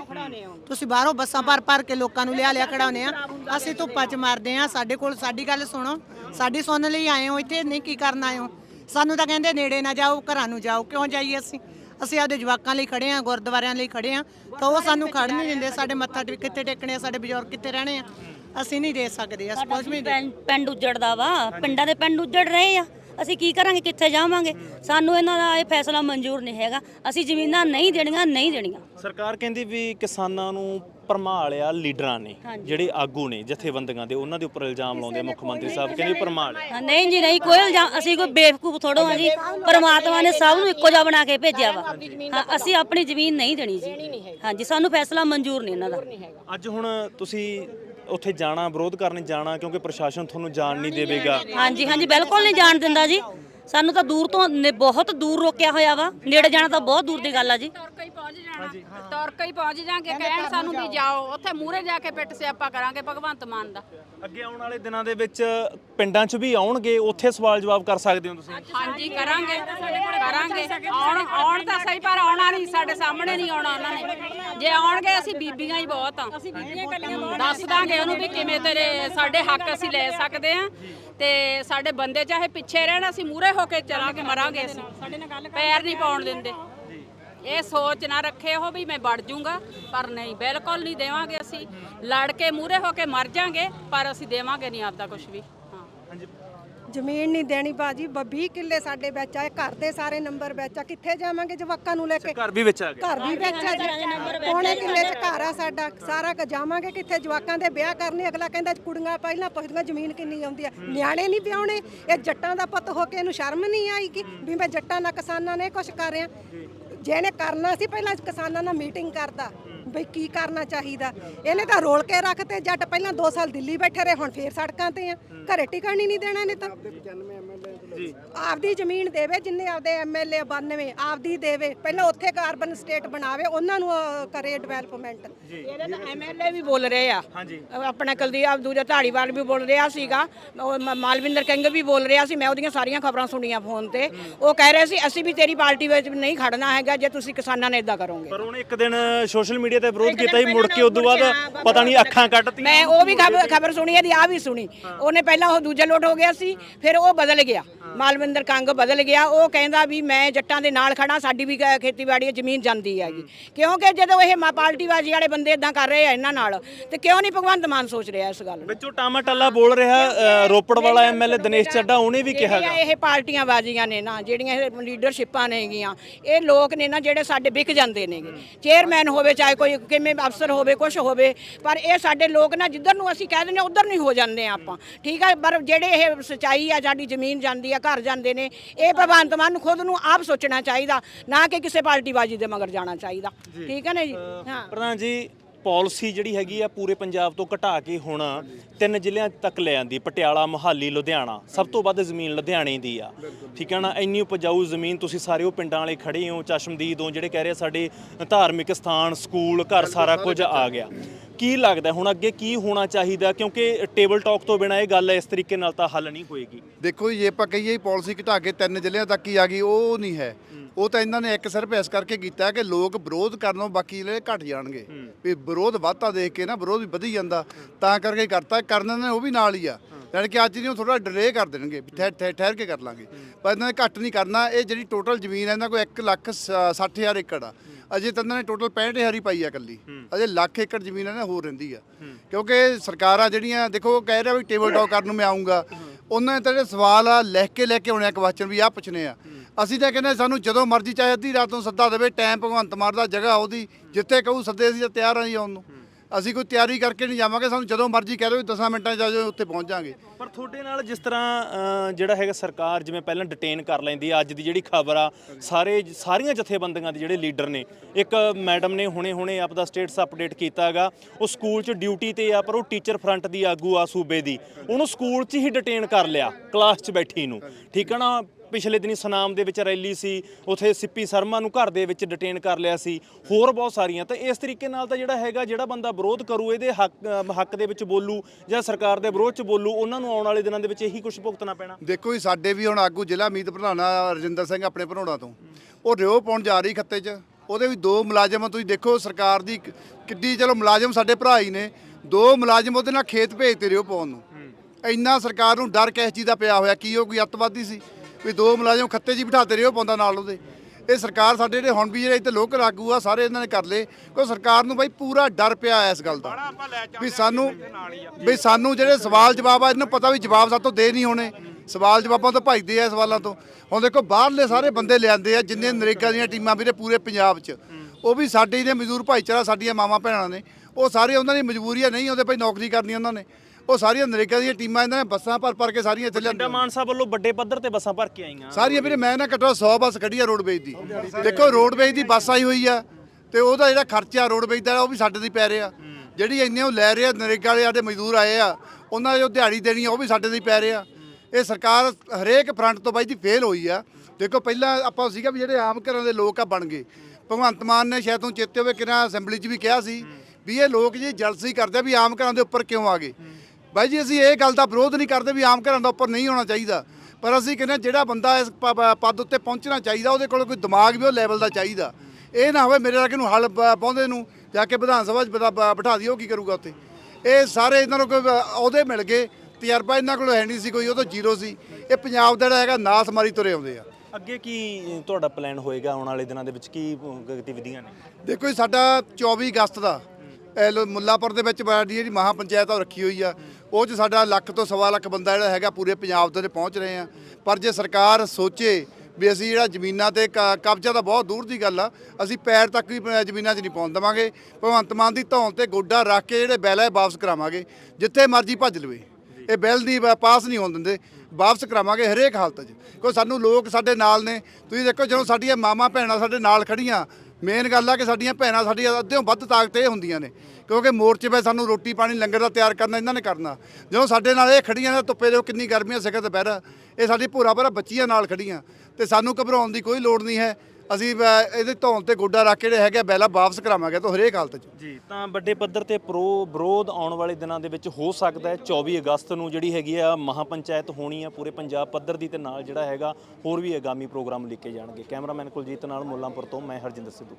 ਤੁਸੀਂ ਬਾਹਰੋਂ ਬੱਸਾਂ ਭਰ ਭਰ ਕੇ ਲੋਕਾਂ ਨੂੰ ਲਿਆ ਲਿਆ ਖੜਾਉਨੇ ਆ। ਅਸੀਂ ਧੁੱਪਾਂ 'ਚ ਮਰਦੇ ਆ ਸਾਡੇ ਕੋਲ ਸਾਡੀ ਗੱਲ ਸੁਣੋ। ਸਾਡੀ ਸੁਣਨ ਲਈ ਆਏ ਹੋ ਇੱਥੇ ਨਹੀਂ ਕੀ ਕਰਨ ਆਏ ਹੋ? ਸਾਨੂੰ ਤਾਂ ਕਹਿੰਦੇ ਨੇੜੇ ਨਾ ਜਾਓ ਘਰਾਂ ਨੂੰ ਜਾਓ। ਕਿਉਂ ਜਾਈਏ ਅਸੀਂ? ਅਸੀਂ ਆਪਦੇ ਜਵਾਕਾਂ ਲਈ ਖੜੇ ਆ ਗੁਰਦੁਆਰਿਆਂ ਲਈ ਖੜੇ ਆ। ਤਾਂ ਉਹ ਸਾਨੂੰ ਖੜ ਨਹੀਂ ਦਿੰਦੇ ਸਾਡੇ ਮੱਥਾ ਟੇਕ- ਕਿੱਥੇ ਟੇਕਣੇ ਆ ਸਾਡੇ ਬਜ਼ੁਰਗ ਕਿੱਥੇ ਰਹਿਣੇ ਆ? ਅਸੀਂ ਨਹੀਂ ਦੇ ਸਕਦੇ ਅਸੀਂ ਕੁਝ ਵੀ ਨਹੀਂ ਦੇ ਪਿੰਡ ਪਿੰਡ ਉੱਜੜਦਾ ਵਾ। ਪਿੰਡਾਂ ਦੇ ਪਿੰਡ ਉੱਜੜ ਰਹੇ ਆ। ਅਸੀਂ ਕੀ ਕਰਾਂਗੇ ਕਿੱਥੇ ਜਾਵਾਂਗੇ? ਸਾਨੂੰ ਇਹਨਾਂ ਦਾ ਇਹ ਫੈਸਲਾ ਮਨਜ਼ੂਰ ਨਹੀਂ ਹੈਗਾ। ਅਸੀਂ ਜ਼ਮੀਨਾਂ ਨਹੀਂ ਦੇਣੀਆਂ ਨਹੀਂ ਦੇਣੀਆਂ। ਸਰਕਾਰ ਕਹਿੰਦੀ ਵੀ ਕਿਸਾਨਾਂ ਨੂੰ ਭਰਮਾਲਿਆ ਲੀਡਰਾਂ ਨੇ ਜਿਹੜੇ ਆਗੂ ਨੇ ਜਥੇਬੰਦੀਆਂ ਦੇ ਉਹਨਾਂ ਦੇ ਉੱਪਰ ਇਲਜ਼ਾਮ ਲਾਉਂਦੇ ਮੁੱਖ ਮੰਤਰੀ ਸਾਹਿਬ ਕਹਿੰਦੇ ਭਰਮਾਲ ਹਾਂ, ਨਹੀਂ ਜੀ ਨਹੀਂ ਕੋਈ ਇਲਜ਼ਾਮ ਅਸੀਂ ਕੋਈ ਬੇਵਕੂਫ ਥੋੜੋ ਆ ਜੀ। ਪਰਮਾਤਮਾ ਨੇ ਸਭ ਨੂੰ ਇੱਕੋ ਜਿਹਾ ਬਣਾ ਕੇ ਭੇਜਿਆ ਵਾ। ਹਾਂ ਅਸੀਂ ਆਪਣੀ ਜ਼ਮੀਨ ਨਹੀਂ ਦੇਣੀ ਜੀ। ਹਾਂਜੀ ਸਾਨੂੰ ਫੈਸਲਾ ਮਨਜ਼ੂਰ ਨਹੀਂ ਇਹਨਾਂ ਦਾ। ਅੱਜ ਹੁਣ ਤੁਸੀਂ ਉੱਥੇ ਜਾਣਾ ਵਿਰੋਧ ਕਰਨ ਜਾਣਾ ਕਿਉਂਕਿ ਪ੍ਰਸ਼ਾਸਨ ਤੁਹਾਨੂੰ ਜਾਣ ਨਹੀਂ ਦੇਵੇਗਾ। ਹਾਂਜੀ ਹਾਂਜੀ ਬਿਲਕੁਲ ਨਹੀਂ ਜਾਣ ਦਿੰਦਾ ਜੀ। ਸਾਨੂੰ ਤਾਂ ਦੂਰ ਤੋਂ ਨੇ- ਬਹੁਤ ਦੂਰ ਰੋਕਿਆ ਹੋਇਆ ਵਾ। ਨੇੜੇ ਜਾਣਾ ਤਾਂ ਬਹੁਤ ਦੂਰ ਦੀ ਗੱਲ ਆ ਜੀ। ਤੁਰ ਕੇ ਹੀ ਪਹੁੰਚ ਜਾਣਾ। ਤੁਰ ਕੇ ਹੀ ਪਹੁੰਚ ਜਾਾਂਗੇ ਕਹਿਣ ਸਾਨੂੰ ਵੀ ਜਾਓ। ਉੱਥੇ ਮੂਹਰੇ ਜਾ ਕੇ ਪਿੱਟ ਸਿਆਪਾ ਕਰਾਂਗੇ ਭਗਵੰਤ ਮਾਨ ਦਾ। ਅੱਗੇ ਆਉਣ ਵਾਲੇ ਦਿਨਾਂ ਦੇ ਵਿੱਚ ਪਿੰਡਾਂ 'ਚ ਵੀ ਆਉਣਗੇ, ਉੱਥੇ ਸਵਾਲ ਜਵਾਬ ਕਰ ਸਕਦੇ ਹੋ ਤੁਸੀਂ? ਹਾਂਜੀ, ਕਰਾਂਗੇ। ਕਰਾਂਗੇ। ਆਉਣ ਆਉਣ ਤਾਂ ਸਹੀ, ਪਰ ਆਉਣਾ ਨਹੀਂ, ਸਾਡੇ ਸਾਹਮਣੇ ਨਹੀਂ ਆਉਣਾ ਉਹਨਾਂ ਨੇ। ਜੇ ਆਉਣਗੇ, ਅਸੀਂ ਬੀਬੀਆਂ ਹੀ ਬਹੁਤ ਆ ਦੱਸ ਦਾਂਗੇ ਉਹਨੂੰ ਵੀ ਕਿਵੇਂ ਤੇਰੇ ਸਾਡੇ ਹੱਕ ਅਸੀਂ ਲੈ ਸਕਦੇ ਆ ਤੇ ਸਾਡੇ ਬੰਦੇ ਚਾਹੇ ਪਿੱਛੇ ਰਹਿਣ, ਅਸੀਂ ਮੂਹਰੇ ਹੋ ਕੇ ਚਲਾਂਗੇ, ਮਰਾਂਗੇ ਅਸੀਂ। ਪੈਰ ਨਹੀਂ ਪਾਉਣ ਦਿੰਦੇ। ਇਹ ਸੋਚ ਨਾ ਰੱਖੇ ਹੋ ਵੀ ਮੈਂ ਵੜ ਜਾਊਂਗਾ ਪਰ ਨਹੀਂ ਬਿਲਕੁਲ ਨਹੀਂ ਦੇਵਾਂਗੇ ਅਸੀਂ। ਲੜ ਕੇ ਮੂਹਰੇ ਹੋ ਕੇ ਮਰ ਜਾਾਂਗੇ ਪਰ ਅਸੀਂ ਦੇਵਾਂਗੇ ਨਹੀਂ ਆਪਦਾ ਕੁਝ ਵੀ। ਹਾਂ। ਜ਼ਮੀਨ ਨਹੀਂ ਦੇਣੀ ਬਾਜੀ 20 ਕਿੱਲੇ ਸਾਡੇ ਵਿੱਚ ਆਏ ਘਰ ਦੇ ਸਾਰੇ ਨੰਬਰ ਵਿੱਚ ਆ। ਕਿੱਥੇ ਜਾਵਾਂਗੇ ਜਵਾਕਾਂ ਨੂੰ ਲੈ ਕੇ? ਘਰ ਵੀ ਵਿੱਚ ਆ ਗਏ। ਘਰ ਵੀ ਵਿੱਚ ਆ ਜੀ। ਪੌਣੇ ਕਿੱਲੇ ਚ ਘਰ ਆ ਸਾਡਾ ਸਾਰਾ ਕ ਜਾਵਾਂਗੇ ਕਿੱਥੇ? ਜਵਾਕਾਂ ਦੇ ਵਿਆਹ ਕਰਨੇ ਅਗਲਾ ਕਹਿੰਦਾ ਕੁੜੀਆਂ ਪਹਿਲਾਂ ਪੁੱਛਦੀਆਂ ਜ਼ਮੀਨ ਕਿੰਨੀ ਆਉਂਦੀ ਆ। ਨਿਆਣੇ ਨਹੀਂ ਵਿਆਹੁਣੇ ਇਹ ਜੱਟਾਂ ਦਾ ਪੁੱਤ ਹੋ ਕੇ ਇਹਨੂੰ ਸ਼ਰਮ ਨਹੀਂ ਆਈ ਕਿ ਵੀ ਮੈਂ ਜੱਟਾਂ ਨਾਲ ਕਿਸਾਨਾਂ ਨੇ ਕੁਝ ਕਰ ਰਿਹਾ ਜਿਹਨੇ ਕਰਨਾ ਸੀ ਪਹਿਲਾਂ ਕਿਸਾਨਾਂ ਨਾਲ ਮੀਟਿੰਗ ਕਰਦਾ ਬਈ ਕੀ ਕਰਨਾ ਚਾਹੀਦਾ। ਇਹਨੇ ਤਾਂ ਰੋਲ ਕੇ ਰੱਖਤੇ, ਜੱਟ ਪਹਿਲਾਂ 2 ਸਾਲ ਦਿੱਲੀ ਬੈਠੇ ਰਹੇ, ਹੁਣ ਫੇਰ ਸੜਕਾਂ ਤੇ ਆ। ਘਰੇ ਟਿਕਣ ਹੀ ਨਹੀਂ ਦੇਣਾ ਇਹਨੇ ਤਾਂ। ਆਪਦੀ ਜ਼ਮੀਨ ਦੇਵੇ ਜਿੰਨੇ ਆਪਦੇ ਐਮਐਲਏ 92 ਆਪਦੀ ਦੇਵੇ। ਪਹਿਲਾਂ ਉੱਥੇ ਕਾਰਬਨ ਸਟੇਟ ਬਣਾਵੇ ਉਹਨਾਂ ਨੂੰ ਅਹ, ਕਰੇ ਡਿਵੈਲਪਮੈਂਟ ਇਹਦੇ ਤਾਂ ਐਮਐਲਏ ਵੀ ਬੋਲ ਰਹੇ ਆ। ਆਪਣਾ ਕੁਲਦੀਪ ਦੂਜਾ ਢਾੜੀਵਾਲ ਵੀ ਬੋਲ ਰਿਹਾ ਸੀਗਾ। ਉਹ ਮ- ਮਾਲਵਿੰਦਰ ਸਿੰਘ ਵੀ ਬੋਲ ਰਿਹਾ ਸੀ। ਮੈਂ ਉਹਦੀਆਂ ਸਾਰੀਆਂ ਖਬਰਾਂ ਸੁਣੀਆਂ ਫੋਨ ਤੇ। ਉਹ ਕਹਿ ਰਹੇ ਸੀ ਅਸੀਂ ਵੀ ਤੇਰੀ ਪਾਰਟੀ ਵਿੱਚ ਨਹੀਂ ਖੜਨਾ ਹੈਗਾ ਜੇ ਤੁਸੀਂ ਕਿਸਾਨਾਂ ਨੇ ਇਦਾਂ ਕਰੋਗੇ। ਪਰ ਉਹਨੇ ਇੱਕ ਦਿਨ ਸੋਸ਼ਲ ਮੀਡੀਆ ਤੇ ਵਿਰੋਧ ਕੀਤਾ ਸੀ ਮੁੜ ਕੇ ਉਦੋਂ ਬਾਅਦ ਪਤਾ ਨਹੀਂ ਅੱਖਾਂ ਕੱਢਤੀਆਂ ਮੈਂ ਉਹ ਵੀ ਖਬਰ ਖਬਰ ਸੁਣੀ ਇਹਦੀ ਆ ਵੀ ਸੁਣੀ। ਉਹਨੇ ਪਹਿਲਾਂ ਉਹ ਦੂਜਾ ਲੋਟ ਹੋ ਗਿਆ ਸੀ ਫਿਰ ਉਹ ਬਦਲ ਗਿਆ। ਮਾਲਵਿੰਦਰ ਕੰਗ ਬਦਲ ਗਿਆ ਉਹ ਕਹਿੰਦਾ ਵੀ ਮੈਂ ਜੱਟਾਂ ਦੇ ਨਾਲ ਖੜਾ ਸਾਡੀ ਵੀ ਕ- ਖੇਤੀਬਾੜੀ ਜ਼ਮੀਨ ਜਾਂਦੀ ਹੈਗੀ। ਕਿਉਂਕਿ ਜਦੋਂ ਇਹ ਮਾ- ਪਾਰਟੀਬਾਜ਼ੀ ਵਾਲੇ ਬੰਦੇ ਇਦਾਂ ਕਰ ਰਹੇ ਆ ਇਹਨਾਂ ਨਾਲ ਤੇ ਕਿਉਂ ਨਹੀਂ ਭਗਵੰਤ ਮਾਨ ਸੋਚ ਰਿਹਾ ਇਸ ਗੱਲ ਨੂੰ? ਵਿੱਚੋਂ ਟਾਮਾ ਟੱਲਾ ਬੋਲ ਰਿਹਾ ਅ, ਰੋਪੜ ਵਾਲਾ ਐਮਐਲਏ ਦਿਨੇਸ਼ ਚੱਡਾ ਉਹਨੇ ਵੀ ਕਿਹਾ ਜਿਹੜੀਆਂ ਇਹ ਪਾਰਟੀਆਂ ਬਾਜ਼ੀਆਂ ਨੇ ਨਾ ਜਿਹੜੀਆਂ ਇਹ ਲੀਡਰਸ਼ਿਪਾਂ ਨੇਗੀਆਂ ਇਹ ਲੋਕ ਨੇ ਨਾ ਜਿਹੜੇ ਸਾਡੇ ਵਿਕ ਜਾਂਦੇ ਨੇਗੇ। ਚੇਅਰਮੈਨ ਹੋਵੇ ਚਾਹੇ ਕੋਈ ਕਿਵੇਂ ਅਫਸਰ ਹੋਵੇ ਕੁਝ ਹੋਵੇ ਪਰ ਇਹ ਸਾਡੇ ਲੋਕ ਨਾ ਜਿੱਧਰ ਨੂੰ ਅਸੀਂ ਕਹਿ ਦਿੰਦੇ ਉਧਰ ਨਹੀਂ ਹੋ ਜਾਂਦੇ ਆਪਾਂ। ਠੀਕ ਹੈ ਪਰ ਜਿਹੜੇ ਇਹ ਸਚਾਈ ਆ ਸਾਡੀ ਜ਼ਮੀਨ ਜਾਂਦੀ ਆ ਘਰ ਜਾਂਦੇ ਨੇ ਇਹ ਭਗਵੰਤ ਮਾਨ ਨੂੰ ਖੁਦ ਨੂੰ ਆਪ ਸੋਚਣਾ ਚਾਹੀਦਾ ਨਾ ਕਿ ਕਿਸੇ ਪਾਰਟੀ ਬਾਜੀ ਦੇ ਮਗਰ ਜਾਣਾ ਚਾਹੀਦਾ। ਠੀਕ ਹੈ ਨਾ ਜੀ? ਹਾਂ। ਪ੍ਰਧਾਨ ਜੀ ਪਾਲਿਸੀ ਜਿਹੜੀ ਹੈਗੀ ਆ ਪੂਰੇ ਪੰਜਾਬ ਤੋਂ ਘਟਾ ਕੇ ਹੁਣ ਤਿੰਨ ਜ਼ਿਲ੍ਹਿਆਂ ਤੱਕ ਲੈ ਆਂਦੀ ਪਟਿਆਲਾ ਮੁਹਾਲੀ ਲੁਧਿਆਣਾ ਸਭ ਤੋਂ ਵੱਧ ਜ਼ਮੀਨ ਲੁਧਿਆਣੇ ਦੀ ਆ। ਠੀਕ ਹੈ ਨਾ? ਇੰਨੀ ਉਪਜਾਊ ਜ਼ਮੀਨ ਤੁਸੀਂ ਸਾਰੇ ਉਹ ਪਿੰਡਾਂ ਵਾਲੇ ਖੜੇ ਹੋ ਚਸ਼ਮਦੀਦ ਹੋ ਜਿਹੜੇ ਕਹਿ ਰਹੇ ਆ ਸਾਡੇ ਧਾਰਮਿਕ ਸਥਾਨ ਸਕੂਲ ਘਰ ਸਾਰਾ ਕੁਝ ਆ ਗਿਆ। ਕੀ ਲੱਗਦਾ ਹੁਣ ਅੱਗੇ ਕੀ ਹੋਣਾ ਚਾਹੀਦਾ? ਕਿਉਂਕਿ ਟੇਬਲ ਟਾਕ ਤੋਂ ਬਿਨਾ ਇਹ ਗੱਲ ਇਸ ਤਰੀਕੇ ਨਾਲ ਤਾਂ ਹੱਲ ਨਹੀਂ ਹੋਏਗੀ। ਦੇਖੋ ਜੀ ਆਪਾਂ ਕਹੀਏ ਪਾਲਿਸੀ ਘਟਾ ਕੇ ਤਿੰਨ ਜ਼ਿਲ੍ਹਿਆਂ ਤੱਕ ਹੀ ਆ ਗਈ ਉਹ ਨਹੀਂ ਹੈ। ਉਹ ਤਾਂ ਇਹਨਾਂ ਨੇ ਇੱਕ ਸਿਰਫ ਇਸ ਕਰਕੇ ਕੀਤਾ ਕਿ ਲੋਕ ਵਿਰੋਧ ਕਰਨੋਂ ਬਾਕੀ ਜ਼ਿਲ੍ਹੇ ਘਟ ਜਾਣਗੇ। ਵੀ ਵਿਰੋਧ ਵੱਧਦਾ ਦੇਖ ਕੇ ਨਾ ਵਿਰੋਧ ਵੀ ਵਧੀ ਜਾਂਦਾ। ਤਾਂ ਕਰਕੇ ਕਰਤਾ ਕਰਨ ਨੇ ਉਹ ਵੀ ਨਾਲ ਹੀ ਆ। ਯਾਨੀ ਕਿ ਅੱਜ ਨਹੀਂ ਉਹ ਥੋੜਾ ਡਿਲੇ ਕਰ ਦੇਣਗੇ ਵੀ ਠਹਿਰ ਠਹਿਰ- ਠਹਿਰ ਕੇ ਕਰ ਲਾਂਗੇ। ਪਰ ਇਹਨਾਂ ਨੇ ਘੱਟ ਨਹੀਂ ਕਰਨਾ ਇਹ ਜਿਹੜੀ ਟੋਟਲ ਜ਼ਮੀਨ ਹੈ ਇਹਨਾਂ ਕੋਲ 1 ਲੱਖ 60 ਹਜ਼ਾਰ ਏਕੜ ਆ। ਅਜੇ ਤਾਂ ਇਹਨਾਂ ਨੇ ਟੋਟਲ 65 ਹਜ਼ਾਰ ਹੀ ਪਾਈ ਆ ਕੱਲੀ ਅਜੇ ਲੱਖ ਏਕੜ ਜ਼ਮੀਨ ਇਹਨਾਂ ਹੋਰ ਰਹਿੰਦੀ ਆ। ਕਿਉਂਕਿ ਸਰਕਾਰਾਂ ਜਿਹੜੀਆਂ ਦੇਖੋ ਉਹ ਕਹਿ ਰਿਹਾ ਵੀ ਟੇਬਲ ਟਾਕ ਕਰਨ ਨੂੰ ਮੈਂ ਆਉਂਗਾ ਉਹਨਾਂ ਨੇ ਤਾਂ ਜਿਹੜੇ ਸਵਾਲ ਆ ਲਿਖ ਕੇ ਲੈ ਕੇ ਆਉਣੇ ਆ ਕੁਐਸਚਨ ਵੀ ਆਹ ਪੁੱਛਣੇ ਆ। ਅਸੀਂ ਤਾਂ ਕਹਿੰਦੇ ਸਾਨੂੰ ਜਦੋਂ ਮਰਜ਼ੀ ਚਾਹੇ ਅੱਧੀ ਰਾਤ ਨੂੰ ਸੱਦਾ ਦੇਵੇ ਟਾਈਮ ਭਗਵੰਤ ਮਾਨ ਦਾ ਜਗ੍ਹਾ ਉਹਦੀ ਜਿੱਥੇ ਕਹੂ ਸੱਦੇ ਅਸੀਂ ਤਾਂ ਤਿਆਰ ਆ ਜੀ ਆਉਣ ਨੂੰ। ਅਸੀਂ ਕੋਈ ਤਿਆਰੀ ਕਰਕੇ ਨਹੀਂ ਜਾਵਾਂਗੇ, ਸਾਨੂੰ ਜਦੋਂ ਮਰਜ਼ੀ ਕਹਿ ਦਿਓ 10 ਮਿੰਟਾਂ 'ਚ ਆ ਜਾਓ, ਉੱਥੇ ਪਹੁੰਚ ਜਾਾਂਗੇ। ਪਰ ਤੁਹਾਡੇ ਨਾਲ ਜਿਸ ਤਰ੍ਹਾਂ ਜਿਹੜਾ ਹੈਗਾ ਸਰਕਾਰ ਜਿਵੇਂ ਪਹਿਲਾਂ ਡਿਟੇਨ ਕਰ ਲੈਂਦੀ ਆ, ਅੱਜ ਦੀ ਜਿਹੜੀ ਖਬਰ ਆ, ਸਾਰੇ, ਸਾਰੀਆਂ ਜਥੇਬੰਦੀਆਂ ਦੇ ਜਿਹੜੇ ਲੀਡਰ ਨੇ, ਇੱਕ ਮੈਡਮ ਨੇ ਹੁਣੇ-ਹੁਣੇ ਆਪਦਾ ਸਟੇਟਸ ਅਪਡੇਟ ਕੀਤਾ ਹੈਗਾ ਉਹ ਸਕੂਲ 'ਚ ਡਿਊਟੀ ਤੇ ਆ, ਪਰ ਉਹ ਟੀਚਰ ਫਰੰਟ ਦੀ ਆਗੂ ਆ ਸੂਬੇ ਦੀ, ਉਹਨੂੰ ਸਕੂਲ 'ਚ ਹੀ ਡਿਟੇਨ ਕਰ ਲਿਆ ਕਲਾਸ 'ਚ ਬੈਠੀ ਨੂੰ। ਠੀਕ ਹੈ ਨਾ? ਪਿਛਲੇ ਦਿਨੀ ਸਨਾਮ ਦੇ ਵਿੱਚ ਰੈਲੀ ਸੀ, ਉਥੇ ਸਿੱਪੀ ਸ਼ਰਮਾ ਨੂੰ ਘਰ ਦੇ ਵਿੱਚ ਡਿਟੇਨ ਕਰ ਲਿਆ ਸੀ, ਹੋਰ ਬਹੁਤ ਸਾਰੀਆਂ। ਤਾਂ ਇਸ ਤਰੀਕੇ ਨਾਲ ਤਾਂ ਜਿਹੜਾ ਹੈਗਾ, ਜਿਹੜਾ ਬੰਦਾ ਵਿਰੋਧ ਕਰੂ, ਇਹਦੇ ਹੱਕ ਹੱਕ ਦੇ ਵਿੱਚ ਬੋਲੂ ਜਾਂ ਸਰਕਾਰ ਦੇ ਵਿਰੋਧ 'ਚ ਬੋਲੂ, ਉਹਨਾਂ ਨੂੰ ਆਉਣ ਵਾਲੇ ਦਿਨਾਂ ਦੇ ਵਿੱਚ ਇਹੀ ਕੁਝ ਭੁਗਤਣਾ ਪੈਣਾ। ਦੇਖੋ ਜੀ, ਸਾਡੇ ਵੀ ਹੁਣ ਆਗੂ ਜ਼ਿਲ੍ਹਾ ਮੀਤ ਪ੍ਰਧਾਨਾ ਰਜਿੰਦਰ ਸਿੰਘ ਆਪਣੇ ਭਰੋੜਾ ਤੋਂ। ਉਹ ਰਿਓ ਪਾਉਣ ਜਾ ਰਹੀ ਖੱਤੇ 'ਚ। ਉਹਦੇ ਵੀ ਦੋ ਮੁਲਾਜ਼ਮ ਤੁਸੀਂ ਦੇਖੋ ਸਰਕਾਰ ਦੀ ਕਿ- ਕਿੱਡੀ, ਚਲੋ ਮੁਲਾਜ਼ਮ ਸਾਡੇ ਭਰਾ ਹੀ ਨੇ। ਦੋ ਮੁਲਾਜ਼ਮ ਉਹਦੇ ਨਾਲ ਖੇਤ ਭੇਜਤੇ ਰਿਓ ਪਾਉਣ ਨੂੰ। ਇੰਨਾ ਸਰਕਾਰ ਨੂੰ ਡਰ ਕਿਸ ਚੀਜ਼ ਦਾ ਪਿਆ ਹੋਇਆ, ਕੀ ਉਹ ਕੋਈ ਅੱਤਵਾਦੀ ਸੀ? ਵੀ ਦੋ ਮੁਲਾਜ਼ਮ ਖੱਤੇ ਹੀ ਬਿਠਾਤੇ ਰਿਓ ਪਾਉਂਦਾ ਨਾਲ ਉਹਦੇ। ਇਹ ਸਰਕਾਰ ਸਾਡੇ ਜਿਹੜੇ ਹੁਣ ਵੀ ਜਿਹੜੇ ਇੱਥੇ ਲੋਕ ਆਗੂ ਆ ਸਾਰੇ ਇਹਨਾਂ ਨੇ ਕਰ ਲਏ। ਕਿਉਂ ਸਰਕਾਰ ਨੂੰ ਬਾਈ ਪੂਰਾ ਡਰ ਪਿਆ ਇਸ ਗੱਲ ਦਾ। ਵੀ ਸਾਨੂੰ ਵੀ ਸਾਨੂੰ ਜਿਹੜੇ ਸਵਾਲ ਜਵਾਬ ਆ ਇਹਨੂੰ ਪਤਾ ਵੀ ਜਵਾਬ ਸਾਤੋਂ ਦੇ ਨਹੀਂ ਹੋਣੇ। ਸਵਾਲ ਜਵਾਬਾਂ ਤੋਂ ਭਜਦੇ ਆ ਸਵਾਲਾਂ ਤੋਂ। ਹੁਣ ਦੇਖੋ ਬਾਹਰਲੇ ਸਾਰੇ ਬੰਦੇ ਲਿਆਂਦੇ ਆ ਜਿੰਨੇ ਨਰੇਗਾ ਦੀਆਂ ਟੀਮਾਂ ਵੀਰੇ ਪੂਰੇ ਪੰਜਾਬ 'ਚ। ਉਹ ਵੀ ਸਾਡੇ ਨੇ ਮਜ਼ਦੂਰ ਭਾਈਚਾਰਾ ਸਾਡੀਆਂ ਮਾਵਾਂ ਭੈਣਾਂ ਨੇ। ਉਹ ਸਾਰੇ ਉਹਨਾਂ ਦੀ ਮਜਬੂਰੀਆਂ ਨਹੀਂ ਆਉਂਦੇ ਭਾਈ ਨੌਕਰੀ ਕਰਨੀ ਉਹਨਾਂ ਨੇ। ਉਹ ਸਾਰੀਆਂ ਨਰੇਗਾ ਦੀਆਂ ਟੀਮਾਂ ਇਹਨਾਂ ਨੇ ਬੱਸਾਂ ਭਰ ਭਰ ਕੇ ਸਾਰੀਆਂ ਇੱਥੇ ਲਿਆਂਦੀਆਂ। ਮਾਨਸਾ ਵੱਲੋਂ ਵੱਡੇ ਪੱਧਰ ਤੇ ਬੱਸਾਂ ਭਰ ਕੇ ਆਈਆਂ। ਸਾਰੀਆਂ ਵੀਰੇ ਮੈਂ ਨਾ ਘੱਟੋ 100 ਬੱਸ ਖੜੀ ਆ ਰੋਡਵੇਜ ਦੀ। ਦੇਖੋ ਰੋਡਵੇਜ ਦੀ ਬੱਸ ਆਈ ਹੋਈ ਆ ਤੇ ਉਹਦਾ ਜਿਹੜਾ ਖਰਚਾ ਰੋਡਵੇਜ ਦਾ ਉਹ ਵੀ ਸਾਡੇ ਤੇ ਪੈ ਰਿਹਾ। ਜਿਹੜੀ ਇੰਨੇ ਉਹ ਲੈ ਰਹੇ ਆ ਨਰੇਗਾ ਵਾਲੇ ਸਾਡੇ ਮਜ਼ਦੂਰ ਆਏ ਆ ਉਹਨਾਂ ਦੀ ਜੋ ਦਿਹਾੜੀ ਦੇਣੀ ਆ ਉਹ ਵੀ ਸਾਡੇ ਤੇ ਹੀ ਪੈ ਰਿਹਾ। ਇਹ ਸਰਕਾਰ ਹਰੇਕ ਫਰੰਟ ਤੋਂ ਬਾਈ ਜੀ ਫੇਲ ਹੋਈ ਆ। ਦੇਖੋ ਪਹਿਲਾਂ ਆਪਾਂ ਸੀਗਾ ਵੀ ਜਿਹੜੇ ਆਮ ਘਰਾਂ ਦੇ ਲੋਕ ਆ ਬਣ ਗਏ। ਭਗਵੰਤ ਮਾਨ ਨੇ ਸ਼ਾਇਦ ਤੁਹਾਨੂੰ ਚੇਤੇ ਹੋਵੇ ਕਿਰਾਂ ਅਸੈਂਬਲੀ 'ਚ ਵੀ ਕਿਹਾ ਸੀ ਵੀ ਇਹ ਲੋਕ ਜੀ ਜਲਸੀ ਕਰਦੇ ਆ ਵੀ ਆਮ ਘਰਾਂ ਦੇ ਉੱਪਰ ਕਿਉਂ ਆ ਗਏ? ਬਾਈ ਜੀ ਅਸੀਂ ਇਹ ਗੱਲ ਦਾ ਵਿਰੋਧ ਨਹੀਂ ਕਰਦੇ ਵੀ ਆਮ ਘਰਾਂ ਦਾ ਉੱਪਰ ਨਹੀਂ ਹੋਣਾ ਚਾਹੀਦਾ। ਪਰ ਅਸੀਂ ਕਹਿੰਦੇ ਜਿਹੜਾ ਬੰਦਾ ਇਸ ਪਦ ਉੱਤੇ ਪਹੁੰਚਣਾ ਚਾਹੀਦਾ ਉਹਦੇ ਕੋਲ ਕੋਈ ਦਿਮਾਗ ਵੀ ਉਹ ਲੈਵਲ ਦਾ ਚਾਹੀਦਾ। ਇਹ ਨਾ ਹੋਵੇ ਮੇਰੇ ਵਰਗੇ ਨੂੰ ਹਲ ਪਾਉਂਦੇ ਨੂੰ ਜਾ ਕੇ ਵਿਧਾਨ ਸਭਾ 'ਚ ਬਿਠਾ- ਦਿਓ ਕੀ ਕਰੂਗਾ ਉੱਥੇ? ਇਹ ਸਾਰੇ ਇਹਨਾਂ ਨੂੰ ਕੋਈ ਅ, ਅਹੁਦੇ ਮਿਲ ਗਏ। ਤਜਰਬਾ ਇਹਨਾਂ ਕੋਲ ਹੈ ਨਹੀਂ ਸੀ ਕੋਈ ਉਹ ਤਾਂ ਜ਼ੀਰੋ ਸੀ। ਇਹ ਪੰਜਾਬ ਦਾ ਜਿਹੜਾ ਹੈਗਾ ਨਾਸ ਮਾਰੀ ਤੁਰੇ ਆਉਂਦੇ ਆ। ਅੱਗੇ ਕੀ ਤੁਹਾਡਾ ਪਲਾਨ ਹੋਏਗਾ ਆਉਣ ਵਾਲੇ ਦਿਨਾਂ ਦੇ ਵਿੱਚ? ਕੀ ਗਤੀਵਿਧੀਆਂ ਨੇ? ਦੇਖੋ ਜੀ ਸਾਡਾ 24 ਅਗਸਤ ਦਾ ਮੁੱਲਾਪੁਰ ਦੇ ਵਿੱਚ ਜਿਹੜੀ ਮਹਾ ਪੰਚਾਇਤ ਆ ਉਹ ਰੱਖੀ ਹੋਈ ਆ। ਉਹ 'ਚ ਸਾਡਾ ਲੱਖ ਤੋਂ ਸਵਾ ਲੱਖ ਬੰਦਾ ਜਿਹੜਾ ਹੈਗਾ ਪੂਰੇ ਪੰਜਾਬ ਦੇ ਪਹੁੰਚ ਰਹੇ ਆ। ਪਰ ਜੇ ਸਰਕਾਰ ਸੋਚੇ ਵੀ ਅਸੀਂ ਜਿਹੜਾ ਜ਼ਮੀਨਾਂ ਤੇ ਕ- ਕਬਜ਼ਾ ਤਾਂ ਬਹੁਤ ਦੂਰ ਦੀ ਗੱਲ ਆ। ਅਸੀਂ ਪੈਰ ਤੱਕ ਵੀ ਜ਼ਮੀਨਾਂ 'ਚ ਨਹੀਂ ਪਹੁੰਚ ਦੇਵਾਂਗੇ। ਭਗਵੰਤ ਮਾਨ ਦੀ ਧੌਣ ਤੇ ਗੋਡਾ ਰੱਖ ਕੇ ਜਿਹੜੇ ਬਿੱਲ ਹੈ ਵਾਪਸ ਕਰਾਵਾਂਗੇ, ਜਿੱਥੇ ਮਰਜ਼ੀ ਭੱਜ ਲਵੇ। ਇਹ ਬਿੱਲ ਨਹੀਂ ਵਾ- ਪਾਸ ਨਹੀਂ ਹੋਣ ਦਿੰਦੇ। ਵਾਪਸ ਕਰਾਵਾਂਗੇ ਹਰੇਕ ਹਾਲਤ 'ਚ। ਕੋਈ ਸਾਨੂੰ ਲੋਕ ਸਾਡੇ ਨਾਲ ਨੇ। ਤੁਸੀਂ ਦੇਖੋ ਜਦੋਂ ਸਾਡੀਆਂ ਮਾਮਾ ਭੈਣਾਂ ਸਾਡੇ ਨਾਲ ਖੜੀਆਂ ਮੇਨ ਗੱਲ ਆ ਕਿ ਸਾਡੀਆਂ ਭੈਣਾਂ ਸਾਡੀਆਂ ਅੱਧਿਓਂ ਵੱਧ ਤਾਕਤ ਇਹ ਹੁੰਦੀਆਂ ਨੇ। ਕਿਉਂਕਿ ਮੋਰਚੇ 'ਤੇ ਸਾਨੂੰ ਰੋਟੀ ਪਾਣੀ, ਲੰਗਰ ਦਾ ਤਿਆਰ ਕਰਨਾ, ਇਹਨਾਂ ਨੇ ਕਰਨਾ। ਜਦੋਂ ਸਾਡੇ ਨਾਲ ਇਹ ਖੜੀਆਂ ਨੇ, ਧੁੱਪੇ ਦੇ ਕਿੰਨੀ ਗਰਮੀਆਂ ਆ ਸਿਖਰ ਦੁਪਹਿਰ, ਇਹ ਸਾਡੀ ਭੂਰਾ ਭਰਾ ਬੱਚੀਆਂ ਨਾਲ ਖੜੀਆਂ ਤੇ ਸਾਨੂੰ ਘਬਰਾਉਣ ਦੀ ਕੋਈ ਲੋੜ ਨਹੀਂ ਹੈ। ਅਸੀਂ ਇਹਦੇ ਧੌਣ ਤੇ ਗੋਡਾ ਰੱਖ ਕੇ ਜਿਹੜੇ ਹੈਗੇ ਆ, ਬੈਲਾ ਵਾਪਸ ਕਰਾਵਾਂਗੇ ਤਾਂ ਹਰੇਕ ਹਾਲਤ 'ਚ। ਜੀ, ਤਾਂ ਵੱਡੇ ਪੱਧਰ ਤੇ ਪ੍ਰੋ, ਵਿਰੋਧ ਆਉਣ ਵਾਲੇ ਦਿਨਾਂ ਦੇ ਵਿੱਚ ਹੋ ਸਕਦਾ ਹੈ। 24 ਅਗਸਤ ਨੂੰ ਜਿਹੜੀ ਹੈਗੀ ਆ ਮਹਾ ਪੰਚਾਇਤ ਹੋਣੀ ਆ ਪੂਰੇ ਪੰਜਾਬ ਪੱਧਰ ਦੀ ਤੇ ਨਾਲ ਜਿਹੜਾ ਹੈਗਾ, ਹੋਰ ਵੀ ਆਗਾਮੀ ਪ੍ਰੋਗਰਾਮ ਲਿਖੇ ਜਾਣਗੇ। ਕੈਮਰਾਮੈਨ ਕੁਲਜੀਤ ਨਾਲ ਮੁੱਲਾਂਪੁਰ ਤੋਂ ਮੈਂ ਹਰਜਿੰਦਰ ਸਿੱਧੂ।